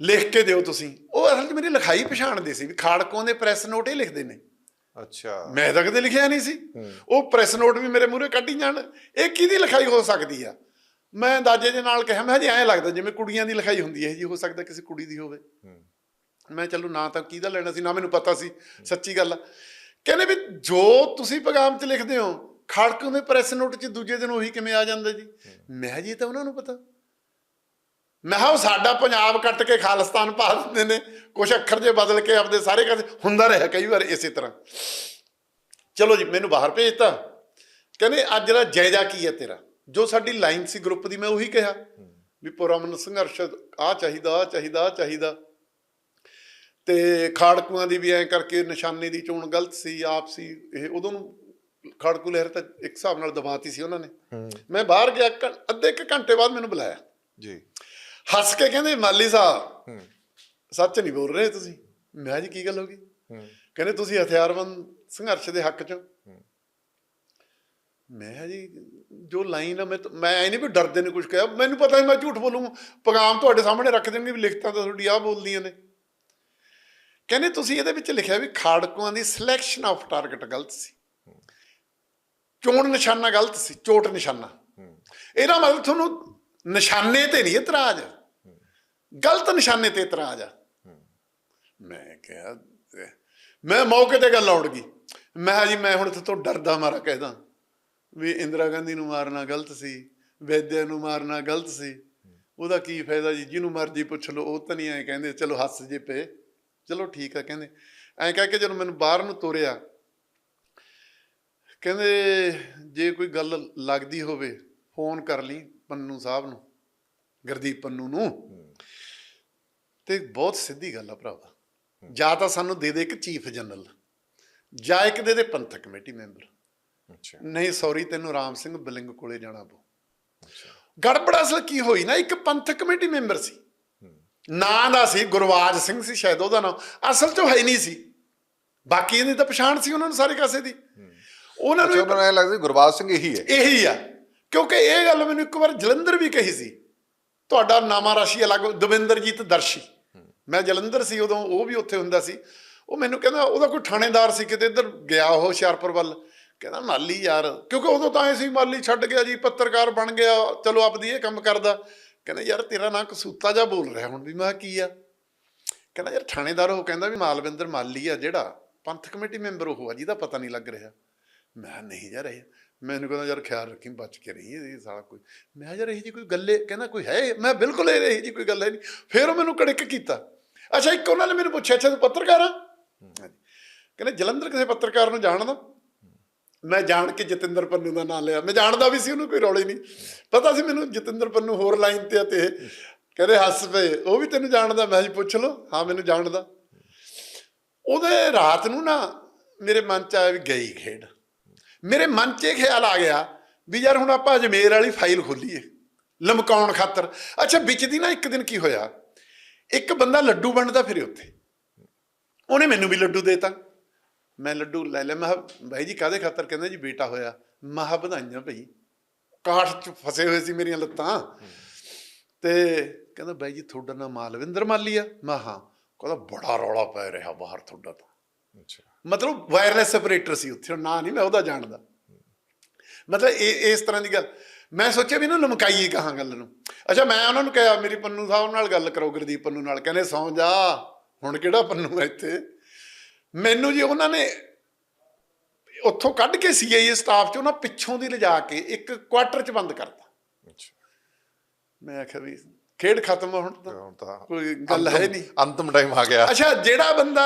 ਲਿਖ ਕੇ ਦਿਓ ਤੁਸੀਂ। ਉਹ ਅਸਲ 'ਚ ਮੇਰੀ ਲਿਖਾਈ ਪਛਾਣਦੇ ਸੀ ਵੀ ਖਾੜਕੋਂ ਦੇ ਪ੍ਰੈਸ ਨੋਟ ਹੀ ਲਿਖਦੇ ਨੇ। ਅੱਛਾ। ਮੈਂ ਤਾਂ ਕਦੇ ਲਿਖਿਆ ਨਹੀਂ ਸੀ। ਉਹ ਪ੍ਰੈਸ ਨੋਟ ਵੀ ਮੇਰੇ ਮੂਹਰੇ ਕੱਢੀ ਜਾਣ। ਇਹ ਕਿਹਦੀ ਲਿਖਾਈ ਹੋ ਸਕਦੀ ਆ? ਮੈਂ ਅੰਦਾਜ਼ੇ ਦੇ ਨਾਲ ਕਿਹਾ ਮੈਂ ਜੀ ਐਂ ਲੱਗਦਾ ਜਿਵੇਂ ਕੁੜੀਆਂ ਦੀ ਲਿਖਾਈ ਹੁੰਦੀ ਹੈ ਜੀ ਹੋ ਸਕਦਾ ਕਿਸੇ ਕੁੜੀ ਦੀ ਹੋਵੇ। ਮੈਂ ਚਲੋ ਨਾ ਤਾਂ ਕਿਹਦਾ ਲੈਣਾ ਸੀ ਨਾ ਮੈਨੂੰ ਪਤਾ ਸੀ ਸੱਚੀ ਗੱਲ ਆ। ਕਹਿੰਦੇ ਵੀ ਜੋ ਤੁਸੀਂ ਪੈਗਾਮ 'ਚ ਲਿਖਦੇ ਹੋ ਖੜਕ ਦੇ ਪ੍ਰੈਸ ਨੋਟ 'ਚ ਦੂਜੇ ਦਿਨ ਉਹੀ ਕਿਵੇਂ ਆ ਜਾਂਦਾ ਜੀ? ਮੈਂ ਜੀ ਤਾਂ ਉਹਨਾਂ ਨੂੰ ਪਤਾ। ਮੈਂ ਕਿਹਾ ਸਾਡਾ ਪੰਜਾਬ ਕੱਟ ਕੇ ਖਾਲਿਸਤਾਨ ਪਾ ਦਿੰਦੇ ਨੇ, ਕੁਛ ਅੱਖਰ ਜੇ ਬਦਲ ਕੇ ਆਪਦੇ ਸਾਰੇ ਕਦੇ ਹੁੰਦਾ ਰਿਹਾ ਕਈ ਵਾਰ ਇਸੇ ਤਰ੍ਹਾਂ। ਚਲੋ ਜੀ, ਮੈਨੂੰ ਬਾਹਰ ਭੇਜਤਾ। ਕਹਿੰਦੇ, ਅੱਜ ਦਾ ਜਾਇਜ਼ਾ ਕੀ ਹੈ ਤੇਰਾ? ਜੋ ਸਾਡੀ ਲਾਈਨ ਸੀ ਗਰੁੱਪ ਦੀ, ਮੈਂ ਉਹੀ ਕਿਹਾ। ਵੀ ਪੁਰਮਨ ਸੰਘਰਸ਼ ਆ ਚਾਹੀਦਾ ਆ ਚਾਹੀਦਾ ਆ ਚਾਹੀਦਾ। ਤੇ ਖਾੜਕੂਆਂ ਦੀ ਵੀ ਐਂ ਕਰਕੇ ਨਿਸ਼ਾਨੇ ਦੀ ਚੋਣ ਗਲਤ ਸੀ, ਆਪ ਸੀ, ਇਹ ਉਦੋਂ ਨੂੰ ਖਾੜਕੂ ਲਹਿਰ ਤਾਂ ਇੱਕ ਹਿਸਾਬ ਨਾਲ ਦਬਾਤੀ ਸੀ ਉਹਨਾਂ ਨੇ। ਹੂੰ। ਮੈਂ ਬਾਹਰ ਗਿਆ ਅੱਧੇ ਇੱਕ ਘੰਟੇ ਬਾਅਦ ਮੈਨੂੰ ਬੁਲਾਇਆ। ਜੀ। ਹੱਸ ਕੇ ਕਹਿੰਦੇ ਮਾਲੀ ਸਾਹਿਬ ਹੂੰ। ਸੱਚ ਨਹੀਂ ਬੋਲ ਰਹੇ ਤੁਸੀਂ। ਮੈਂ ਜੀ ਕੀ ਗੱਲ ਹੋ ਗਈ? ਹੂੰ। ਕਹਿੰਦੇ ਤੁਸੀਂ ਹਥਿਆਰਬੰਦ ਸੰਘਰਸ਼ ਦੇ ਹੱਕ 'ਚ। ਹੋ। ਮੈਂ ਜੀ ਜੋ ਲਾਈਨ ਆ ਮੈਂ ਮੈਂ ਐ ਨਹੀਂ ਵੀ ਡਰਦੇ ਨੇ ਕੁਝ ਕਿਹਾ। ਮੈਨੂੰ ਪਤਾ ਨਹੀਂ ਮੈਂ ਝੂਠ ਬੋਲੂੰ ਪੈਗਾਮ ਤੁਹਾਡੇ ਸਾਹਮਣੇ ਰੱਖ ਦੇਣਗੇ ਵੀ ਲਿਖਤਾਂ ਤਾਂ ਤੁਹਾਡੀ ਆ ਬੋਲਦੀਆਂ ਨੇ। ਕਹਿੰਦੇ ਤੁਸੀਂ ਇਹਦੇ ਵਿੱਚ ਲਿਖਿਆ ਵੀ ਖਾੜਕੂਆਂ ਦੀ ਸਿਲੈਕਸ਼ਨ ਆਫ ਟਾਰਗੇਟ ਗਲਤ ਸੀ। ਚੋਣ ਨਿਸ਼ਾਨਾ ਗਲਤ ਸੀ, ਚੋਟ ਨਿਸ਼ਾਨਾ। ਇਹਦਾ ਮਤਲਬ ਤੁਹਾਨੂੰ ਨਿਸ਼ਾਨੇ ਤੇ ਨਹੀਂ, ਇਤਰਾਜ਼। ਗਲਤ ਨਿਸ਼ਾਨੇ ਤੇ ਇਤਰਾਜ਼ ਆ। ਮੈਂ ਕਿਹਾ, ਮੈਂ ਮੌਕੇ ਤੇ ਗੱਲ ਆਉਣ ਗਈ ਮੈਂ ਕਿਹਾ ਜੀ, ਮੈਂ ਹੁਣ ਤੋਂ ਡਰਦਾ ਮਾਰਾ ਕਹਿਦਾ ਵੀ ਇੰਦਰਾ ਗਾਂਧੀ ਨੂੰ ਮਾਰਨਾ ਗਲਤ ਸੀ, ਵੈਦਿਆ ਨੂੰ ਮਾਰਨਾ ਗਲਤ ਸੀ। ਉਹਦਾ ਕੀ ਫਾਇਦਾ ਜੀ? ਜਿਹਨੂੰ ਮਰਜ਼ੀ ਪੁੱਛ ਲਓ, ਉਹ ਤਾਂ ਨਹੀਂ ਐ ਕਹਿੰਦੇ, ਚਲੋ ਹੱਸ ਜੇ ਪਏ। ਚਲੋ ਠੀਕ ਆ, ਕਹਿੰਦੇ। ਐਂ ਕਹਿ ਕੇ ਜਦੋਂ ਮੈਨੂੰ ਬਾਹਰ ਨੂੰ ਤੋਰਿਆ ਕਹਿੰਦੇ ਜੇ ਕੋਈ ਗੱਲ ਲੱਗਦੀ ਹੋਵੇ ਫੋਨ ਕਰ ਲਈ ਪੰਨੂ ਸਾਹਿਬ ਨੂੰ ਗੁਰਦੀਪ ਪੰਨੂ ਨੂੰ। ਤੇ ਬਹੁਤ ਸਿੱਧੀ ਗੱਲ ਆ ਭਰਾਵਾ। ਜਾਂ ਤਾਂ ਸਾਨੂੰ ਦੇ ਦੇ ਇੱਕ ਚੀਫ ਜਨਰਲ ਜਾਂ ਇੱਕ ਦੇ ਦੇ ਪੰਥਕ ਕਮੇਟੀ ਮੈਂਬਰ। ਅੱਛਾ। ਨਹੀਂ ਸੌਰੀ ਤੈਨੂੰ ਰਾਮ ਸਿੰਘ ਬਿਲਿੰਗ ਕੋਲੇ ਜਾਣਾ ਪਊ। ਗੜਬੜ ਅਸਲ ਕੀ ਹੋਈ ਨਾ ਇੱਕ ਪੰਥਕ ਕਮੇਟੀ ਮੈਂਬਰ ਸੀ। ਨਾਂ ਦਾ ਸੀ ਗੁਰਵਾਜ ਸਿੰਘ ਸੀ ਸ਼ਾਇਦ ਉਹਦਾ ਨਾਮ। ਅਸਲ 'ਚ ਹੈ ਨਹੀਂ ਸੀ। ਬਾਕੀ ਇਹਦੀ ਤਾਂ ਪਛਾਣ ਸੀ ਉਹਨਾਂ ਨੂੰ ਸਾਰੇ ਕਾਸੇ ਦੀ। ਉਹਨਾਂ ਨੂੰ ਮੈਨੂੰ ਐ ਲੱਗਦਾ ਗੁਰਬਾਜ ਸਿੰਘ ਇਹੀ ਹੈ। ਇਹੀ ਆ। ਕਿਉਂਕਿ ਇਹ ਗੱਲ ਮੈਨੂੰ ਇੱਕ ਵਾਰ ਜਲੰਧਰ ਵੀ ਕਹੀ ਸੀ। ਤੁਹਾਡਾ ਨਾਮਾ ਰਾਸ਼ੀ ਅਲੱਗ ਦਵਿੰਦਰਜੀਤ ਦਰਸ਼ੀ। ਮੈਂ ਜਲੰਧਰ ਸੀ ਉਦੋਂ ਉਹ ਵੀ ਉੱਥੇ ਹੁੰਦਾ ਸੀ। ਉਹ ਮੈਨੂੰ ਕਹਿੰਦਾ ਉਹਦਾ ਕੋਈ ਥਾਣੇਦਾਰ ਸੀ ਕਿਤੇ ਇੱਧਰ ਗਿਆ ਉਹ ਹੁਸ਼ਿਆਰਪੁਰ ਵੱਲ। ਕਹਿੰਦਾ ਮਾਲੀ ਯਾਰ ਕਿਉਂਕਿ ਉਦੋਂ ਤਾਂ ਐ ਸੀ ਮਾਲੀ ਛੱਡ ਗਿਆ ਜੀ ਪੱਤਰਕਾਰ ਬਣ ਗਿਆ ਚਲੋ ਆਪਦੀ ਇਹ ਕੰਮ ਕਰਦਾ। ਕਹਿੰਦਾ ਯਾਰ ਤੇਰਾ ਨਾਂ ਕਸੂਤਾ ਜਾ ਬੋਲ ਰਿਹਾ ਹੁਣ ਵੀ ਮੈਂ ਕੀ ਆ? ਕਹਿੰਦਾ ਯਾਰ ਥਾਣੇਦਾਰ ਉਹ ਕਹਿੰਦਾ ਵੀ ਮਾਲਵਿੰਦਰ ਮਾਲੀ ਆ ਜਿਹੜਾ ਪੰਥ ਕਮੇਟੀ ਮੈਂਬਰ ਉਹ ਆ ਜਿਹਦਾ ਪਤਾ ਨਹੀਂ ਲੱਗ ਰਿਹਾ। ਮੈਂ ਨਹੀਂ ਯਾਰ ਇਹ ਮੈਨੂੰ ਕਹਿੰਦਾ ਯਾਰ ਖਿਆਲ ਰੱਖੀ ਬਚ ਕੇ ਰਹੀ ਇਹ ਸਾਲਾ ਕੋਈ। ਮੈਂ ਯਾਰ ਇਹ ਜੀ ਕੋਈ ਗੱਲੇ ਕਹਿੰਦਾ ਕੋਈ ਹੈ? ਮੈਂ ਬਿਲਕੁਲ ਇਹ ਇਹ ਜੀ ਕੋਈ ਗੱਲ ਹੈ ਨਹੀਂ। ਫਿਰ ਉਹ ਮੈਨੂੰ ਕੜਿੱਕ ਕੀਤਾ। ਅੱਛਾ ਇੱਕ ਉਹਨਾਂ ਨੇ ਮੈਨੂੰ ਪੁੱਛਿਆ ਅੱਛਾ ਤੂੰ ਪੱਤਰਕਾਰ ਆ। ਕਹਿੰਦੇ ਜਲੰਧਰ ਕਿਸੇ ਪੱਤਰਕਾਰ ਨੂੰ ਜਾਣਦਾ? ਮੈਂ ਜਾਣ ਕੇ ਜਤਿੰਦਰ ਪੰਨੂ ਦਾ ਨਾਮ ਲਿਆ। ਮੈਂ ਜਾਣਦਾ ਵੀ ਸੀ ਉਹਨੂੰ ਕੋਈ ਰੌਲੇ ਨਹੀਂ। ਪਤਾ ਸੀ ਮੈਨੂੰ ਜਤਿੰਦਰ ਪੰਨੂ ਹੋਰ ਲਾਈਨ ਤੇ ਤੇ। ਕਹਿੰਦੇ ਹੱਸ ਪਏ। ਉਹ ਵੀ ਤੈਨੂੰ ਜਾਣਦਾ? ਮੈਂ ਜੀ ਪੁੱਛ ਲਓ। ਹਾਂ ਮੈਨੂੰ ਜਾਣਦਾ। ਉਹਦੇ ਰਾਤ ਨੂੰ ਨਾ ਮੇਰੇ ਮਨ ਚ ਆਇਆ ਵੀ ਗਈ ਖੇਡ। ਮੇਰੇ ਮਨ 'ਚ ਇਹ ਖਿਆਲ ਆ ਗਿਆ ਵੀ ਯਾਰ ਹੁਣ ਆਪਾਂ ਅਜਮੇਰ ਵਾਲੀ ਫਾਈਲ ਖੋਲੀਏ ਲਮਕਾਉਣ ਖਾਤਰ। ਅੱਛਾ ਵਿੱਚ ਦੀ ਨਾ ਇੱਕ ਦਿਨ ਕੀ ਹੋਇਆ? ਇੱਕ ਬੰਦਾ ਲੱਡੂ ਵੰਡਦਾ ਫਿਰੇ ਉੱਥੇ। ਉਹਨੇ ਮੈਨੂੰ ਵੀ ਲੱਡੂ ਦੇਤਾ। ਮੈਂ ਲੱਡੂ ਲੈ ਲਿਆ। ਮੈਂ ਕਿਹਾ, ਬਾਈ ਜੀ ਕਾਦੇ ਖਾਤਰ? ਕਹਿੰਦਾ ਜੀ ਬੇਟਾ ਹੋਇਆ। ਮਹਾ ਵਧਾਈਆਂ ਭਈ। ਕਾਠ 'ਚ ਫਸੇ ਹੋਏ ਸੀ ਮੇਰੀਆਂ ਲੱਤਾਂ। ਤੇ ਕਹਿੰਦਾ ਬਾਈ ਜੀ ਤੁਹਾਡਾ ਨਾਮ ਮਾਲਵਿੰਦਰ ਮਾਲੀ ਆ? ਮੈਂ ਹਾਂ। ਕਹਿੰਦਾ ਬੜਾ ਰੌਲਾ ਪੈ ਰਿਹਾ ਬਾਹਰ ਤੁਹਾਡਾ ਤਾਂ। ਅੱਛਾ। ਮਤਲਬ ਵਾਇਰਲੈਸ ਆਪਰੇਟਰ ਸੀ ਉੱਥੇ ਨਾਂ ਨਹੀਂ ਮੈਂ ਉਹਦਾ ਜਾਣਦਾ। ਮਤਲਬ ਇਹ ਇਸ ਤਰ੍ਹਾਂ ਦੀ ਗੱਲ। ਮੈਂ ਸੋਚਿਆ ਵੀ ਇਹਨੂੰ ਲਮਕਾਈਏ ਕਹਾਂ ਗੱਲ ਨੂੰ। ਅੱਛਾ ਮੈਂ ਉਹਨਾਂ ਨੂੰ ਕਿਹਾ ਮੇਰੀ ਪੰਨੂ ਸਾਹਿਬ ਨਾਲ ਗੱਲ ਕਰੋ ਗੁਰਦੀਪ ਪੰਨੂ ਨਾਲ। ਕਹਿੰਦੇ ਸੌਂ ਜਾ ਹੁਣ ਕਿਹੜਾ ਪੰਨੂ ਹੈ ਇੱਥੇ? ਮੈਨੂੰ ਜੀ ਉਹਨਾਂ ਨੇ ਉੱਥੋਂ ਕੱਢ ਕੇ ਸੀਆਈਏ ਸਟਾਫ ਚ ਉਹਨਾਂ ਪਿੱਛੋਂ ਦੀ ਲਿਜਾ ਕੇ ਇੱਕ ਕੁਆਟਰ ਚ ਬੰਦ ਕਰਤਾ। ਅੱਛਾ। ਮੈਂ ਆਖਿਆ ਵੀ ਖੇਡ ਖਤਮ ਹੁਣ ਤਾਂ। ਕੋਈ ਗੱਲ ਹੈ ਨਹੀਂ। ਅੰਤਮ ਟਾਈਮ ਆ ਗਿਆ। ਅੱਛਾ ਜਿਹੜਾ ਬੰਦਾ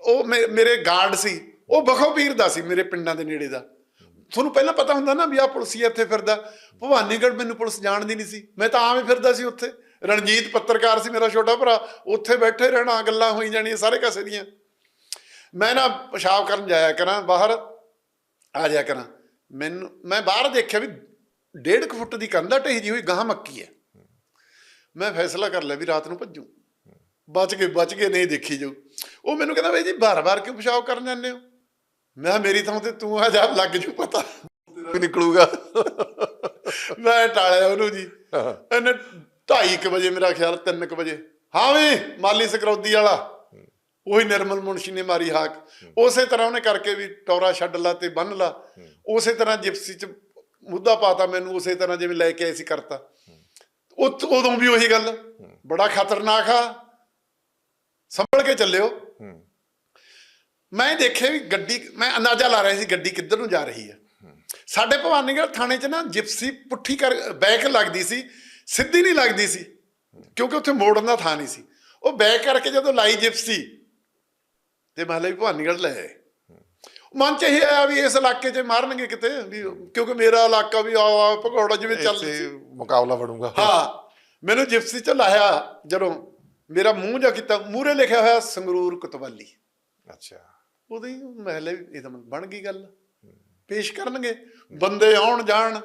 ਉਹ ਮੇ- ਮੇਰੇ ਗਾਰਡ ਸੀ। ਉਹ ਬਖੋਪੀਰ ਦਾ ਸੀ ਮੇਰੇ ਪਿੰਡਾਂ ਦੇ ਨੇੜੇ ਦਾ। ਤੁਹਾਨੂੰ ਪਹਿਲਾਂ ਪਤਾ ਹੁੰਦਾ ਨਾ ਵੀ ਆ ਪੁਲਿਸ ਇੱਥੇ ਫਿਰਦਾ। ਭਵਾਨੀਗੜ੍ਹ ਮੈਨੂੰ ਪੁਲਿਸ ਜਾਣਦੀ ਨਹੀਂ ਸੀ। ਮੈਂ ਤਾਂ ਆਵੇਂ ਫਿਰਦਾ ਸੀ ਉੱਥੇ। ਰਣਜੀਤ ਪੱਤਰਕਾਰ ਸੀ ਮੇਰਾ ਛੋਟਾ ਭਰਾ। ਉੱਥੇ ਬੈਠੇ ਰਹਿਣਾ, ਗੱਲਾਂ ਹੋਈ ਜਾਣੀਆਂ ਸਾਰੇ ਕਾਸੇ ਦੀਆਂ। ਮੈਂ ਨਾ ਪਿਸ਼ਾਬ ਕਰਨ ਜਾਇਆ ਕਰਾਂ, ਬਾਹਰ ਆ ਜਾਇਆ ਕਰਾਂ। ਮੈਨੂੰ, ਮੈਂ ਬਾਹਰ ਦੇਖਿਆ ਵੀ ਡੇਢ ਕੁ ਫੁੱਟ ਦੀ ਕੰਧਾ ਢਹੀ ਜੀ ਹੋਈ ਗਾਂ ਮੱਕੀ ਹੈ। ਮੈਂ ਫੈਸਲਾ ਕਰ ਲਿਆ ਵੀ ਰਾਤ ਨੂੰ ਭੱਜੂ। ਬਚ ਗਏ ਬਚ ਗਏ ਨਹੀਂ ਦੇਖੀ ਜਾਊ। ਉਹ ਮੈਨੂੰ ਕਹਿੰਦਾ ਬਈ ਜੀ ਬਾਰ-ਬਾਰ ਕਿਉਂ ਪਿਸ਼ਾਬ ਕਰਨ ਜਾਂਦੇ ਹੋ? ਮੈਂ ਮੇਰੀ ਥਾਂ ਤੇ ਤੂੰ ਆ ਜਾ ਲੱਗ ਜੂ ਪਤਾ। ਨਿਕਲੂਗਾ। ਮੈਂ ਟਾਲਿਆ ਉਹਨੂੰ ਜੀ। ਇਹਨੇ 2:30 ਵਜੇ ਮੇਰਾ ਖਿਆਲ 3:00 ਵਜੇ। ਹਾਂ ਵੀ ਮਾਲੀ ਸਕਰੌਦੀ ਵਾਲਾ। ਉਹੀ ਨਿਰਮਲ ਮੁਨਸ਼ੀ ਨੇ ਮਾਰੀ ਹਾਕ। ਉਸੇ ਤਰ੍ਹਾਂ ਉਹਨੇ ਕਰਕੇ ਵੀ ਟੌਰਾ ਛੱਡ ਲਾ ਤੇ ਬੰਨ ਲਾ। ਉਸੇ ਤਰ੍ਹਾਂ ਜਿਪਸੀ ਚ ਮੁੱਦਾ ਪਾਤਾ ਮੈਨੂੰ ਉਸੇ ਤਰ੍ਹਾਂ ਜਿਵੇਂ ਲੈ ਕੇ ਆਏ ਸੀ ਕਰਤਾ। ਉਦੋਂ ਵੀ ਉਹੀ ਗੱਲ। ਬੜਾ ਖਤਰਨਾਕ ਆ। ਸੰਭਲ ਕੇ ਚੱਲਿਓ। ਮੈਂ ਦੇਖਿਆ ਵੀ ਗੱਡੀ ਮੈਂ ਅੰਦਾਜ਼ਾ ਲਾ ਰਿਹਾ ਸੀ ਗੱਡੀ ਕਿੱਧਰ ਨੂੰ ਜਾ ਰਹੀ ਹੈ। ਸਾਡੇ ਭਵਾਨੀਗੜ੍ਹ ਥਾਣੇ 'ਚ ਨਾ ਜਿਪਸੀ ਪੁੱਠੀ ਕਰ ਬੈਕ ਲੱਗਦੀ ਸੀ ਸਿੱਧੀ ਨਹੀਂ ਲੱਗਦੀ ਸੀ ਕਿਉਂਕਿ ਉੱਥੇ ਮੋੜਨ ਦਾ ਥਾਂ ਨਹੀਂ ਸੀ। ਉਹ ਬੈਕ ਕਰਕੇ ਜਦੋਂ ਲਾਈ ਜਿਪਸੀ ਤੇ ਮਹਲੇ ਵੀ ਭਵਾਨੀਗੜ੍ਹ ਲੈ ਆਏ। ਮਨ 'ਚ ਇਹ ਆਇਆ ਵੀ ਇਸ ਇਲਾਕੇ 'ਚ ਮਾਰਨਗੇ ਕਿਤੇ ਵੀ ਕਿਉਂਕਿ ਮੇਰਾ ਇਲਾਕਾ ਵੀ ਆ ਭਗੌੜਾ ਜਿਵੇਂ ਇੱਥੇ ਸੀ। ਮੁਕਾਬਲਾ ਬਣੂਗਾ। ਹਾਂ। ਮੈਨੂੰ ਜਿਪਸੀ 'ਚ ਲਾਇਆ ਜਦੋਂ ਮੇਰਾ ਮੂੰਹ ਜਾ ਕੀਤਾ ਮੂਰੇ ਲਿਖਿਆ ਹੋਇਆ ਸੰਗਰੂਰ ਕੁਤਵਾਲੀ। ਅੱਛਾ। ਉਹਦੇ ਮਹਿਲੇ ਇਹ ਤਾਂ ਬਣ ਗਈ ਗੱਲ। ਪੇਸ਼ ਕਰਨਗੇ ਬੰਦੇ ਆਉਣ ਜਾਣ।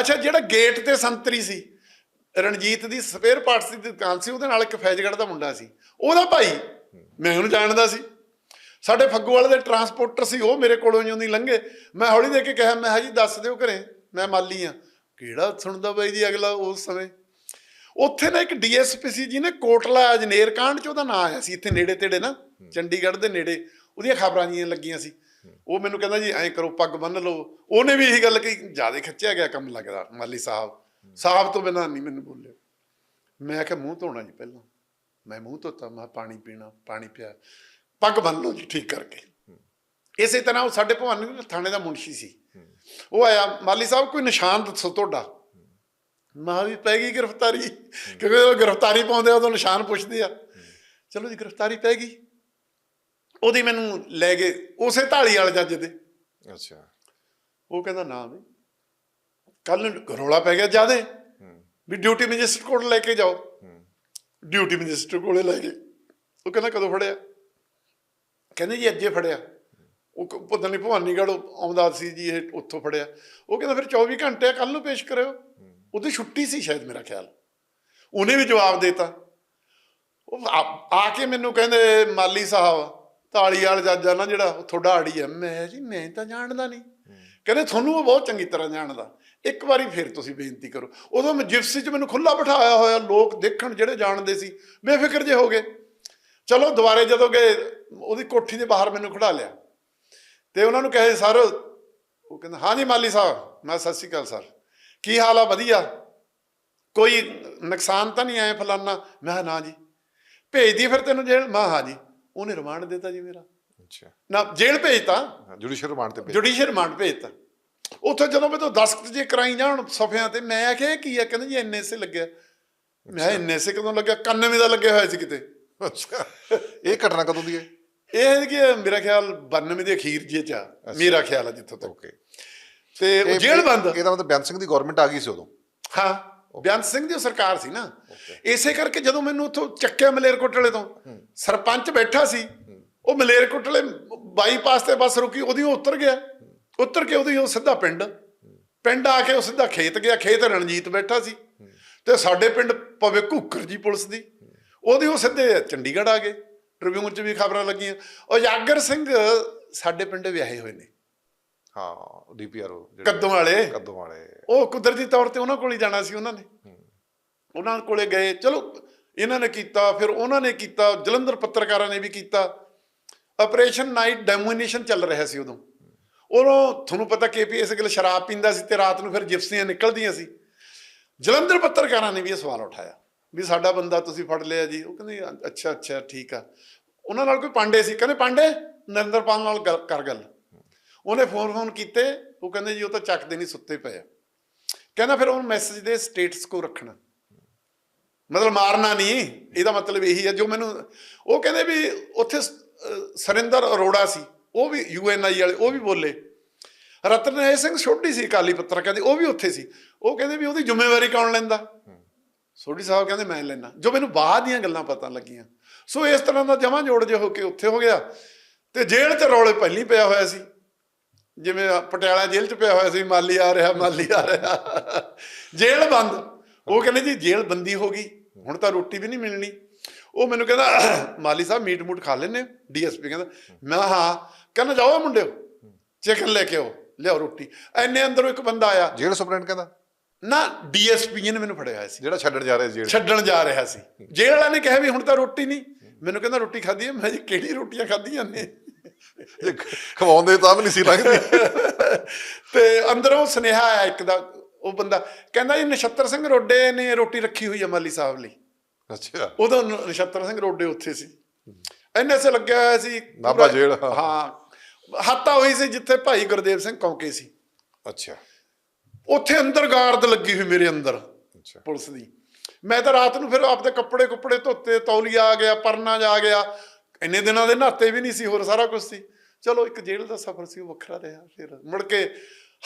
ਅੱਛਾ ਜਿਹੜਾ ਗੇਟ ਤੇ ਸੰਤਰੀ ਸੀ ਰਣਜੀਤ ਦੀ ਸਪੇਅਰ ਪਾਰਟਸ ਦੀ ਦੁਕਾਨ ਸੀ ਉਹਦੇ ਨਾਲ ਇੱਕ ਫੈਜ਼ਗੜ੍ਹ ਦਾ ਮੁੰਡਾ ਸੀ। ਉਹਦਾ ਭਾਈ ਮੈਂ ਉਹਨੂੰ ਜਾਣਦਾ ਸੀ। ਸਾਡੇ ਫੱਗੂ ਵਾਲੇ ਦੇ ਟਰਾਂਸਪੋਰਟਰ ਸੀ ਉਹ ਮੇਰੇ ਕੋਲੋਂ ਜਿਉਂ ਦੀ ਲੰਘੇ। ਮੈਂ ਹੌਲੀ ਦੇ ਕੇ ਕਿਹਾ ਮੈਂ ਹਾਂ ਜੀ ਦੱਸ ਦਿਓ ਘਰੇ ਮੈਂ ਮਾਲੀ ਆ। ਕਿਹੜਾ ਸੁਣਦਾ ਬਾਈ ਜੀ ਅਗਲਾ ਉਸ ਸਮੇਂ? ਉੱਥੇ ਨਾ ਇੱਕ ਡੀਐਸਪੀ ਸੀ ਜਿਹਨੇ ਕੋਟਲਾ ਅਜਨੇਰ ਕਾਂਡ ਚ ਉਹਦਾ ਨਾਂ ਆਇਆ ਸੀ ਇੱਥੇ ਨੇੜੇ ਤੇੜੇ ਨਾ ਚੰਡੀਗੜ੍ਹ ਦੇ ਨੇੜੇ ਉਹਦੀਆਂ ਖਬਰਾਂ ਜੀਆਂ ਲੱਗੀਆਂ ਸੀ। ਉਹ ਮੈਨੂੰ ਕਹਿੰਦਾ ਜੀ ਐਂ ਕਰੋ ਪੱਗ ਬੰਨ ਲਓ। ਉਹਨੇ ਵੀ ਇਹੀ ਗੱਲ ਕਹੀ ਜ਼ਿਆਦਾ ਖਿੱਚਿਆ ਗਿਆ ਕੰਮ ਲੱਗਦਾ ਮਾਲੀ ਸਾਹਿਬ। ਸਾਹਿਬ ਤੋਂ ਬਿਨਾਂ ਨਹੀਂ ਮੈਨੂੰ ਬੋਲਿਆ। ਮੈਂ ਆਖਿਆ ਮੂੰਹ ਧੋਣਾ ਜੀ ਪਹਿਲਾਂ। ਮੈਂ ਮੂੰਹ ਧੋਤਾ ਮੈਂ ਕਿਹਾ ਪਾਣੀ ਪੀਣਾ ਪਾਣੀ ਪਿਆ। ਪੱਗ ਬੰਨ ਲਓ ਜੀ ਠੀਕ ਕਰਕੇ। ਇਸੇ ਤਰ੍ਹਾਂ ਉਹ ਸਾਡੇ ਭਵਾਨੀ ਥਾਣੇ ਦਾ ਮੁਨਸ਼ੀ ਸੀ। ਉਹ ਆਇਆ ਮਾਲੀ ਸਾਹਿਬ ਕੋਈ ਨਿਸ਼ਾਨ ਦੱਸੋ ਤੁਹਾਡਾ? ਮਾਂ ਵੀ ਪੈ ਗਈ ਗ੍ਰਿਫਤਾਰੀ। ਕਿਉਂਕਿ ਉਹ ਗ੍ਰਿਫਤਾਰੀ ਪਾਉਂਦੇ ਆ ਉਦੋਂ ਨਿਸ਼ਾਨ ਪੁੱਛਦੇ ਆ। ਚਲੋ ਜੀ ਗ੍ਰਿਫਤਾਰੀ ਪੈ ਗਈ। ਉਹਦੀ ਮੈਨੂੰ ਲੈ ਗਏ ਉਸੇ ਢਾਲੀ ਵਾਲੇ ਜੱਜ ਦੇ। ਅੱਛਾ। ਉਹ ਕਹਿੰਦਾ ਨਾ ਵੀ ਕੱਲ ਰੌਲਾ ਪੈ ਗਿਆ ਜਿਆਦੇ। ਵੀ ਡਿਊਟੀ ਮੈਜਿਸਟਰ ਕੋਲ ਲੈ ਕੇ ਜਾਓ। ਡਿਊਟੀ ਮੈਜਿਸਟਰ ਕੋਲੇ ਲੈ ਗਏ। ਉਹ ਕਹਿੰਦਾ ਕਦੋਂ ਫੜਿਆ? ਕਹਿੰਦੇ ਜੀ ਅੱਜੇ ਫੜਿਆ। ਉਹ ਪਤਾ ਨਹੀਂ ਭਵਾਨੀਗੜ੍ਹ ਆਉਂਦਾ ਸੀ ਜੀ ਇਹ ਉੱਥੋਂ ਫੜਿਆ। ਉਹ ਕਹਿੰਦਾ ਫਿਰ 24 ਘੰਟੇ ਕੱਲ ਨੂੰ ਪੇਸ਼ ਕਰਿਓ। ਉਹਦੀ ਛੁੱਟੀ ਸੀ ਸ਼ਾਇਦ ਮੇਰਾ ਖਿਆਲ। ਉਹਨੇ ਵੀ ਜਵਾਬ ਦੇਤਾ। ਉਹ ਆ ਆ ਕੇ ਮੈਨੂੰ ਕਹਿੰਦੇ, ਮਾਲੀ ਸਾਹਿਬ ਤਾਲੀ ਵਾਲ ਜੱਜ ਆ ਨਾ ਜਿਹੜਾ, ਉਹ ਤੁਹਾਡਾ ਆੜੀ ਆ ਮੈਂ ਜੀ, ਮੈਂ ਤਾਂ ਜਾਣਦਾ ਨਹੀਂ। ਕਹਿੰਦੇ, ਤੁਹਾਨੂੰ ਉਹ ਬਹੁਤ ਚੰਗੀ ਤਰ੍ਹਾਂ ਜਾਣਦਾ। ਇੱਕ ਵਾਰੀ ਫਿਰ ਤੁਸੀਂ ਬੇਨਤੀ ਕਰੋ। ਉਦੋਂ ਮੈਂ ਜਿਪਸੀ 'ਚ ਮੈਨੂੰ ਖੁੱਲਾ ਬਿਠਾਇਆ ਹੋਇਆ, ਲੋਕ ਦੇਖਣ ਜਿਹੜੇ ਜਾਣਦੇ ਸੀ। ਬੇਫਿਕਰ ਜੇ ਹੋ ਗਏ। ਚਲੋ, ਦੁਬਾਰੇ ਜਦੋਂ ਗਏ, ਉਹਦੀ ਕੋਠੀ ਦੇ ਬਾਹਰ ਮੈਨੂੰ ਖੜਾ ਲਿਆ। ਤੇ ਉਹਨਾਂ ਨੂੰ ਕਹੇ, ਸਰ, ਉਹ ਕਹਿੰਦਾ ਹਾਂਜੀ ਮਾਲੀ ਸਾਹਿਬ, ਮੈਂ ਸਤਿ ਸ਼੍ਰੀ ਅਕਾਲ, ਸਰ। ਕੀ ਹਾਲ ਆ? ਵਧੀਆ। ਕੋਈ ਨੁਕਸਾਨ ਤਾਂ ਨਹੀਂ ਆਇਆ ਫਲਾਨਾ? ਮੈਂ ਕਿਹਾ, ਨਾ ਜੀ। ਭੇਜਦੀ ਫਿਰ ਤੈਨੂੰ ਜੇਲ੍ਹ? ਮੈਂ ਹਾਂ ਜੀ। ਉਹਨੇ ਰਿਮਾਂਡ ਦਿੱਤਾ ਜੀ ਮੇਰਾ। ਅੱਛਾ। ਨਾ ਜੇਲ੍ਹ ਭੇਜਤਾ। ਜੁਡੀਸ਼ੀਅਲ ਰਿਮਾਂਡ ਤੇ ਭੇਜ ਜੁਡੀਸ਼ੀਅਲ ਰਿਮਾਂਡ ਭੇਜਤਾ। ਉੱਥੇ ਜਦੋਂ ਮੈਂ ਤੋਂ ਦਸਖਤ ਜੇ ਕਰਾਈ ਜਾਣ ਸਫਿਆਂ ਤੇ ਮੈਂ ਆਖਿਆ ਕੀ ਆ? ਕਹਿੰਦੇ ਜੀ ਐਨਐਸਏ ਲੱਗਿਆ। ਮੈਂ ਐਨਐਸਏ ਕਦੋਂ ਲੱਗਿਆ? 91 ਦਾ ਲੱਗਿਆ ਹੋਇਆ ਸੀ ਕਿਤੇ। ਅੱਛਾ। ਇਹ ਘਟਨਾ ਕਦੋਂ ਦੀ ਹੈ? ਇਹ ਹੈ ਕਿ ਮੇਰਾ ਖਿਆਲ 92 ਦੇ ਅਖੀਰ ਜੇ ਚ ਆ। ਮੇਰਾ ਖਿਆਲ ਆ ਜਿੱਥੋਂ ਤੱਕ। ਓਕੇ। ਤੇ ਉਹ ਜੇਲ੍ਹ ਬੰਦ। ਇਹਦਾ ਮਤਲਬ ਬੇਅੰਤ ਸਿੰਘ ਦੀ ਗਵਰਨਮੈਂਟ ਆ ਗਈ ਸੀ ਉਦੋਂ। ਹਾਂ ਬਿਆਨ ਸਿੰਘ ਦੀ ਸਰਕਾਰ ਸੀ ਨਾ। ਇਸੇ ਕਰਕੇ ਜਦੋਂ ਮੈਨੂੰ ਉੱਥੋਂ ਚੱਕਿਆ ਮਲੇਰਕੋਟਲੇ ਤੋਂ ਸਰਪੰਚ ਬੈਠਾ ਸੀ ਉਹ ਮਲੇਰਕੋਟਲੇ ਬਾਈਪਾਸ ਤੇ ਬੱਸ ਰੁਕੀ ਉਹਦੀ ਉਹ ਉਤਰ ਗਿਆ। ਉਤਰ ਕੇ ਉਹਦੀ ਉਹ ਸਿੱਧਾ ਪਿੰਡ। ਪਿੰਡ ਆ ਕੇ ਉਹ ਸਿੱਧਾ ਖੇਤ ਗਿਆ। ਖੇਤ ਰਣਜੀਤ ਬੈਠਾ ਸੀ। ਤੇ ਸਾਡੇ ਪਿੰਡ ਪਵੇ ਘੂਕਰ ਜੀ ਪੁਲਿਸ ਦੀ। ਉਹਦੀ ਉਹ ਸਿੱਧੇ ਚੰਡੀਗੜ੍ਹ ਆ ਗਏ। ਟ੍ਰਿਬਿਊਨ 'ਚ ਵੀ ਖਬਰਾਂ ਲੱਗੀਆਂ। ਉਹ ਜਾਗਰ ਸਿੰਘ ਸਾਡੇ ਪਿੰਡ ਵਿਆਹੇ ਹੋਏ ਨੇ। ਹਾਂ ਡੀਪੀਆਰਓ ਕੱਦੋਂ ਵਾਲੇ? ਕੱਦੋਂ ਵਾਲੇ। ਉਹ ਕੁਦਰਤੀ ਤੌਰ ਤੇ ਉਹਨਾਂ ਕੋਲ ਹੀ ਜਾਣਾ ਸੀ ਉਹਨਾਂ ਨੇ। ਉਹਨਾਂ ਕੋਲੇ ਗਏ ਚਲੋ ਇਹਨਾਂ ਨੇ ਕੀਤਾ ਫਿਰ ਉਹਨਾਂ ਨੇ ਕੀਤਾ ਜਲੰਧਰ ਪੱਤਰਕਾਰਾਂ ਨੇ ਵੀ ਕੀਤਾ। ਆਪਰੇਸ਼ਨ ਨਾਈਟ ਡੈਮੋਨੇਸ਼ਨ ਚੱਲ ਰਿਹਾ ਸੀ ਉਦੋਂ। ਉਦੋਂ ਤੁਹਾਨੂੰ ਪਤਾ ਕੇਪੀਐਸ ਗਿਲ ਸ਼ਰਾਬ ਪੀਂਦਾ ਸੀ ਤੇ ਰਾਤ ਨੂੰ ਫਿਰ ਜਿਪਸੀਆਂ ਨਿਕਲਦੀਆਂ ਸੀ। ਜਲੰਧਰ ਪੱਤਰਕਾਰਾਂ ਨੇ ਵੀ ਇਹ ਸਵਾਲ ਉਠਾਇਆ ਵੀ ਸਾਡਾ ਬੰਦਾ ਤੁਸੀਂ ਫੜ ਲਿਆ ਜੀ। ਉਹ ਕਹਿੰਦੇ ਅੱਛਾ ਅੱਛਾ ਠੀਕ ਆ। ਉਹਨਾਂ ਨਾਲ ਕੋਈ ਪਾਂਡੇ ਸੀ? ਕਹਿੰਦੇ ਪਾਂਡੇ ਨਰਿੰਦਰਪਾਲ ਨਾਲ ਕਰ ਗੱਲ। ਉਹਨੇ ਫੋਨ ਫੋਨ ਕੀਤੇ, ਉਹ ਕਹਿੰਦੇ ਜੀ ਉਹ ਤਾਂ ਚੱਕਦੇ ਨਹੀਂ ਸੁੱਤੇ ਪਏ ਆ। ਕਹਿੰਦਾ ਫਿਰ ਉਹ ਮੈਸੇਜ ਦੇ ਸਟੇਟਸ ਕੋ ਰੱਖਣਾ। ਮਤਲਬ ਮਾਰਨਾ ਨਹੀਂ, ਇਹਦਾ ਮਤਲਬ ਇਹੀ ਹੈ ਜੋ ਮੈਨੂੰ, ਉਹ ਕਹਿੰਦੇ ਵੀ ਉੱਥੇ ਸ- ਅਹ ਸਰਿੰਦਰ ਅਰੋੜਾ ਸੀ, ਉਹ ਵੀ ਯੂਐਨਆਈ ਵਾਲੇ, ਉਹ ਵੀ ਬੋਲੇ। ਰਤਨੇਜ ਸਿੰਘ ਸੋਢੀ ਸੀ, ਅਕਾਲੀ ਪੱਤਰ ਕਹਿੰਦੇ, ਉਹ ਵੀ ਉੱਥੇ ਸੀ। ਉਹ ਕਹਿੰਦੇ ਵੀ ਉਹਦੀ ਜ਼ਿੰਮੇਵਾਰੀ ਕੌਣ ਲੈਂਦਾ? ਸੋਢੀ ਸਾਹਿਬ ਕਹਿੰਦੇ, ਮੈਂ ਲੈਣਾ ਜੋ ਮੈਨੂੰ ਬਾਅਦ ਦੀਆਂ ਗੱਲਾਂ ਪਤਾ ਲੱਗੀਆਂ। ਸੋ ਇਸ ਤਰ੍ਹਾਂ ਦਾ ਜਮਾਂ ਜੋੜ ਜੇ ਹੋ ਕੇ ਉੱਥੇ ਹੋ ਗਿਆ। ਤੇ ਜੇਲ੍ਹ 'ਚ ਰੌਲੇ ਪਹਿਲੀ ਪਿਆ ਹੋਇਆ ਸੀ। ਜਿਵੇਂ ਪਟਿਆਲਾ ਜੇਲ੍ਹ 'ਚ ਪਿਆ ਹੋਇਆ ਸੀ ਮਾਲੀ ਆ ਰਿਹਾ ਮਾਲੀ ਆ ਰਿਹਾ। ਜੇਲ੍ਹ ਬੰਦ। ਉਹ ਕਹਿੰਦੇ ਜੀ ਜੇਲ੍ਹ ਬੰਦੀ ਹੋ ਗਈ ਹੁਣ ਤਾਂ ਰੋਟੀ ਵੀ ਨਹੀਂ ਮਿਲਣੀ। ਉਹ ਮੈਨੂੰ ਕਹਿੰਦਾ ਮਾਲੀ ਸਾਹਿਬ ਮੀਟ ਮੂਟ ਖਾ ਲੈਨੇ ਡੀਐਸਪੀ ਕਹਿੰਦਾ ਮੈਂ ਹਾਂ। ਕਹਿੰਦਾ ਜਾਓ ਮੁੰਡਿਓ ਚਿਕਨ ਲੈ ਕੇ ਆਓ ਲਿਆਓ ਰੋਟੀ। ਐਨੇ ਅੰਦਰੋਂ ਇੱਕ ਬੰਦਾ ਆਇਆ। ਜੇਲ੍ਹ ਸੁਪਰਡੈਂਟ ਕਹਿੰਦਾ? ਨਾ ਡੀਐਸਪੀ ਨੇ ਮੈਨੂੰ ਫੜਿਆ ਹੋਇਆ ਸੀ। ਜਿਹੜਾ ਛੱਡਣ ਜਾ ਰਿਹਾ ਜੇਲ੍ਹ ਛੱਡਣ ਜਾ ਰਿਹਾ ਸੀ। ਜੇਲ੍ਹ ਵਾਲਾ ਨੇ ਕਿਹਾ ਵੀ ਹੁਣ ਤਾਂ ਰੋਟੀ ਨਹੀਂ। ਮੈਨੂੰ ਕਹਿੰਦਾ ਰੋਟੀ ਖਾਧੀ ਹੈ? ਮੈਂ ਜੀ ਕਿਹੜੀ ਰੋਟੀਆਂ ਖਾਧੀਆਂ ਨੇ? ਜੇ ਖਵਾਉਂਦੇ ਤਾਂ ਵੀ ਨਹੀਂ ਸੀ ਲੱਗਦੀ ਤੇ ਅੰਦਰੋਂ ਸੁਨੇਹਾ ਆਇਆ ਇੱਕ ਦਾ ਉਹ ਬੰਦਾ ਕਹਿੰਦਾ ਜੀ ਨਛੱਤਰ ਸਿੰਘ ਰੋਡੇ ਨੇ ਰੋਟੀ ਰੱਖੀ ਹੋਈ ਹੈ ਮਾਲੀ ਸਾਹਿਬ ਲਈ। ਅੱਛਾ। ਉਦੋਂ ਨਛੱਤਰ ਸਿੰਘ ਰੋਡੇ ਉੱਥੇ ਸੀ। ਐਨੇ ਸੇ ਲੱਗਿਆ ਹੋਇਆ ਸੀ ਨਾਭਾ ਜੇਲ੍ਹ। ਹਾਂ। ਹੱਤਾ ਹੋਈ ਸੀ ਜਿੱਥੇ ਭਾਈ ਗੁਰਦੇਵ ਸਿੰਘ ਕੌਂਕੇ ਸੀ। ਅੱਛਾ। ਉੱਥੇ ਅੰਦਰ ਗਾਰਦ ਲੱਗੀ ਹੋਈ ਮੇਰੇ ਅੰਦਰ ਅੱਛਾ। ਪੁਲਿਸ ਦੀ। ਮੈਂ ਤਾਂ ਰਾਤ ਨੂੰ ਫਿਰ ਆਪਦੇ ਕੱਪੜੇ ਕੁੱਪੜੇ ਧੋਤੇ ਤੌਲੀਆ ਆ ਗਿਆ ਪਰਨਾ ਜਾ ਗਿਆ। ਇੰਨੇ ਦਿਨਾਂ ਦੇ ਨਹਾਤੇ ਵੀ ਨਹੀਂ ਸੀ, ਹੋਰ ਸਾਰਾ ਕੁਝ ਸੀ। ਚਲੋ, ਇੱਕ ਜੇਲ੍ਹ ਦਾ ਸਫ਼ਰ ਸੀ, ਉਹ ਵੱਖਰਾ ਰਿਹਾ ਫਿਰ। ਮੁੜ ਕੇ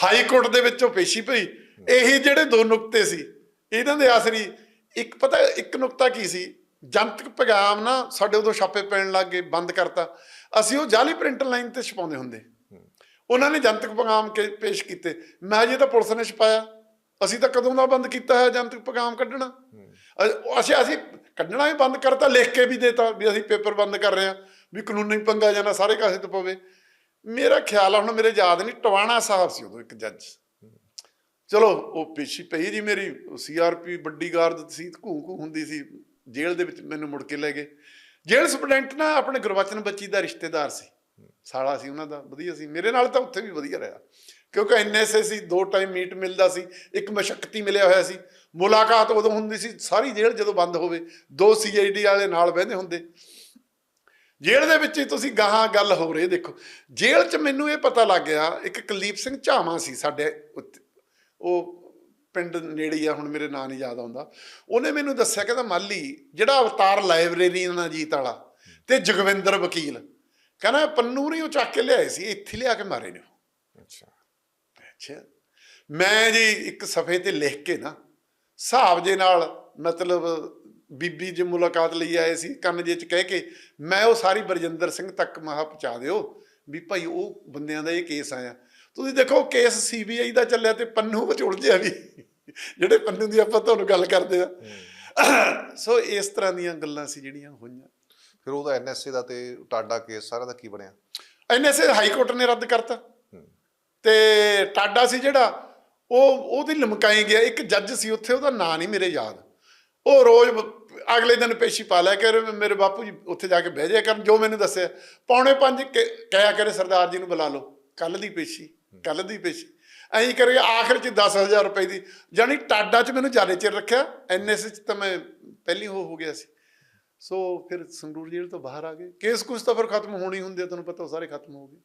ਹਾਈ ਕੋਰਟ ਦੇ ਵਿੱਚੋਂ ਪੇਸ਼ੀ ਪਈ। ਇਹੀ ਜਿਹੜੇ ਦੋ ਨੁਕਤੇ ਸੀ, ਇਹਨਾਂ ਦੇ ਆਸਰੀ ਇੱਕ ਪਤਾ, ਇੱਕ ਨੁਕਤਾ ਕੀ ਸੀ? ਜਨਤਕ ਪੈਗਾਮ ਨਾ ਸਾਡੇ ਉਦੋਂ ਛਾਪੇ ਪੈਣ ਲੱਗ ਗਏ, ਬੰਦ ਕਰਤਾ। ਅਸੀਂ ਉਹ ਜਾਲੀ ਪ੍ਰਿੰਟ ਲਾਈਨ ਤੇ ਛਪਾਉਂਦੇ ਹੁੰਦੇ। ਉਹਨਾਂ ਨੇ ਜਨਤਕ ਪੈਗਾਮ ਪੇਸ਼ ਕੀਤੇ। ਮੈਂ ਜੀ ਤਾਂ ਪੁਲਿਸ ਨੇ ਛਪਾਇਆ, ਅਸੀਂ ਤਾਂ ਕਦੋਂ ਦਾ ਬੰਦ ਕੀਤਾ ਹੈ ਜਨਤਕ ਪੈਗਾਮ ਕੱਢਣਾ? ਅ- ਅਸੀਂ ਅਸੀਂ ਕੱਢਣਾ ਵੀ ਬੰਦ ਕਰਤਾ, ਲਿਖ ਕੇ ਵੀ ਦੇਤਾ ਵੀ ਅਸੀਂ ਪੇਪਰ ਬੰਦ ਕਰ ਰਹੇ ਹਾਂ, ਵੀ ਕਾਨੂੰਨੀ ਪੰਗਾ ਜਾਣਾ ਸਾਰੇ ਕਾਸੇ ਤੋਂ ਪਵੇ। ਮੇਰਾ ਖਿਆਲ ਆ, ਹੁਣ ਮੇਰੇ ਯਾਦ ਨਹੀਂ, ਟਵਾਣਾ ਸਾਹਿਬ ਸੀ ਉਦੋਂ ਇੱਕ ਜੱਜ। ਚਲੋ, ਉਹ ਪੇਸ਼ੀ ਪਈ ਜੀ ਮੇਰੀ ਸੀਆਰਪੀ ਵੱਡੀ ਗਾਰਦ ਸੀ, ਘੂ ਘੂ ਹੁੰਦੀ ਸੀ, ਜੇਲ੍ਹ ਦੇ ਵਿੱਚ ਮੈਨੂੰ ਮੁੜ ਕੇ ਲੈ ਗਏ। ਜੇਲ੍ਹ ਸੁਪਰਡੈਂਟ ਨਾ ਆਪਣੇ ਗੁਰਬਚਨ ਬੱਚੀ ਦਾ ਰਿਸ਼ਤੇਦਾਰ ਸੀ। ਸਾਲਾ ਸੀ ਉਹਨਾਂ ਦਾ, ਵਧੀਆ ਸੀ। ਮੇਰੇ ਨਾਲ ਤਾਂ ਉੱਥੇ ਵੀ ਵਧੀਆ ਰਿਹਾ। ਕਿਉਂਕਿ ਐਨਐਸਏ ਸੀ, ਦੋ ਟਾਈਮ ਮੀਟ ਮਿਲਦਾ ਸੀ, ਇੱਕ ਮਸ਼ਕਤੀ ਮਿਲਿਆ ਹੋਇਆ ਸੀ। ਮੁਲਾਕਾਤ ਉਦੋਂ ਹੁੰਦੀ ਸੀ ਸਾਰੀ ਜੇਲ੍ਹ ਜਦੋਂ ਬੰਦ ਹੋਵੇ ਦੋ ਸੀਆਈਡੀ ਵਾਲੇ ਨਾਲ ਬਹਿੰਦੇ ਹੁੰਦੇ। ਜੇਲ੍ਹ ਦੇ ਵਿੱਚ ਹੀ ਤੁਸੀਂ ਗਾਹਾਂ ਗੱਲ ਹੋ ਰਹੀ ਦੇਖੋ। ਜੇਲ੍ਹ 'ਚ ਮੈਨੂੰ ਇਹ ਪਤਾ ਲੱਗ ਗਿਆ ਇੱਕ ਕੁਲਦੀਪ ਸਿੰਘ ਝਾਮਾ ਸੀ ਸਾਡੇ ਉਹ ਪਿੰਡ ਨੇੜੇ ਆ ਹੁਣ ਮੇਰੇ ਨਾਂ ਨਹੀਂ ਯਾਦ ਆਉਂਦਾ। ਉਹਨੇ ਮੈਨੂੰ ਦੱਸਿਆ ਕਹਿੰਦਾ ਮਾਲੀ ਜਿਹੜਾ ਅਵਤਾਰ ਲਾਇਬ੍ਰੇਰੀ ਨਾ ਜੀਤ ਵਾਲਾ ਤੇ ਜਗਵਿੰਦਰ ਵਕੀਲ। ਕਹਿੰਦਾ ਪੰਨੂਰੀ ਉਹ ਚੱਕ ਕੇ ਲਿਆਏ ਸੀ ਇੱਥੇ ਲਿਆ ਕੇ ਮਾਰੇ ਨੇ। ਅੱਛਾ। ਅੱਛਾ। ਮੈਂ ਜੀ ਇੱਕ ਸਫੇ ਤੇ ਲਿਖ ਕੇ ਨਾ ਹਿਸਾਬ ਜੇ ਨਾਲ ਮਤਲਬ ਬੀਬੀ ਜੀ ਮੁਲਾਕਾਤ ਲਈ ਆਏ ਸੀ ਕੰਨ ਜੇ ਚ ਕਹਿ ਕੇ ਮੈਂ ਉਹ ਸਾਰੀ ਬਰਜਿੰਦਰ ਸਿੰਘ ਤੱਕ ਮਹਾ ਪਹੁੰਚਾ ਦਿਓ ਵੀ ਭਾਈ ਉਹ ਬੰਦਿਆਂ ਦਾ ਇਹ ਕੇਸ ਆਇਆ। ਤੁਸੀਂ ਦੇਖੋ ਕੇਸ ਸੀਬੀਆਈ ਦਾ ਚੱਲਿਆ ਤੇ ਪੰਨੂ ਵਿੱਚ ਉਲਝਿਆ ਵੀ ਜਿਹੜੇ ਪੰਨੂ ਦੀ ਆਪਾਂ ਤੁਹਾਨੂੰ ਗੱਲ ਕਰਦੇ ਆ। ਸੋ ਇਸ ਤਰ੍ਹਾਂ ਦੀਆਂ ਗੱਲਾਂ ਸੀ ਜਿਹੜੀਆਂ ਹੋਈਆਂ। ਫਿਰ ਉਹਦਾ ਐਨਐਸਏ ਦਾ ਤੇ ਟਾਡਾ ਕੇਸ ਸਾਰਾ ਦਾ ਕੀ ਬਣਿਆ? ਐਨਐਸਏ ਹਾਈ ਕੋਰਟ ਨੇ ਰੱਦ ਕਰਤਾ। ਤੇ ਟਾਡਾ ਸੀ ਜਿਹੜਾ ਉਹ ਉਹਦੀ ਲਮਕਾਈ ਗਿਆ ਇੱਕ ਜੱਜ ਸੀ ਉੱਥੇ ਉਹਦਾ ਨਾਂ ਨਹੀਂ ਮੇਰੇ ਯਾਦ। ਉਹ ਰੋਜ਼ ਅਗਲੇ ਦਿਨ ਪੇਸ਼ੀ ਪਾ ਲਿਆ ਕਰ ਮੇਰੇ ਬਾਪੂ ਜੀ ਉੱਥੇ ਜਾ ਕੇ ਬਹਿ ਜਾਇਆ ਕਰਨ ਜੋ ਮੈਨੂੰ ਦੱਸਿਆ। ਪੌਣੇ ਪੰਜ ਕ- ਕਹਿਆ ਕਰੇ ਸਰਦਾਰ ਜੀ ਨੂੰ ਬੁਲਾ ਲਓ ਕੱਲ ਦੀ ਪੇਸ਼ੀ ਕੱਲ ਦੀ ਪੇਸ਼ੀ। ਐਂ ਕਰੇ ਆਖਰ ਚ 10000 ਰੁਪਏ ਦੀ ਜਾਨੀ ਟਾਡਾ ਚ ਮੈਨੂੰ ਜ਼ਿਆਦਾ ਚਿਰ ਰੱਖਿਆ ਐਨਐਸ ਚ ਤਾਂ ਮੈਂ ਪਹਿਲੀ ਹੋ ਹੋ ਗਿਆ ਸੀ। ਸੋ ਫਿਰ ਸੰਗਰੂਰ ਜੇਲ੍ਹ ਤੋਂ ਬਾਹਰ ਆ ਗਏ। ਕੇਸ ਕੁਛ ਤਾਂ ਫਿਰ ਖਤਮ ਹੋਣੀ ਹੁੰਦੇ ਆ, ਤੁਹਾਨੂੰ ਪਤਾ ਉਹ ਸਾਰੇ ਖਤਮ ਹੋ ਗਏ।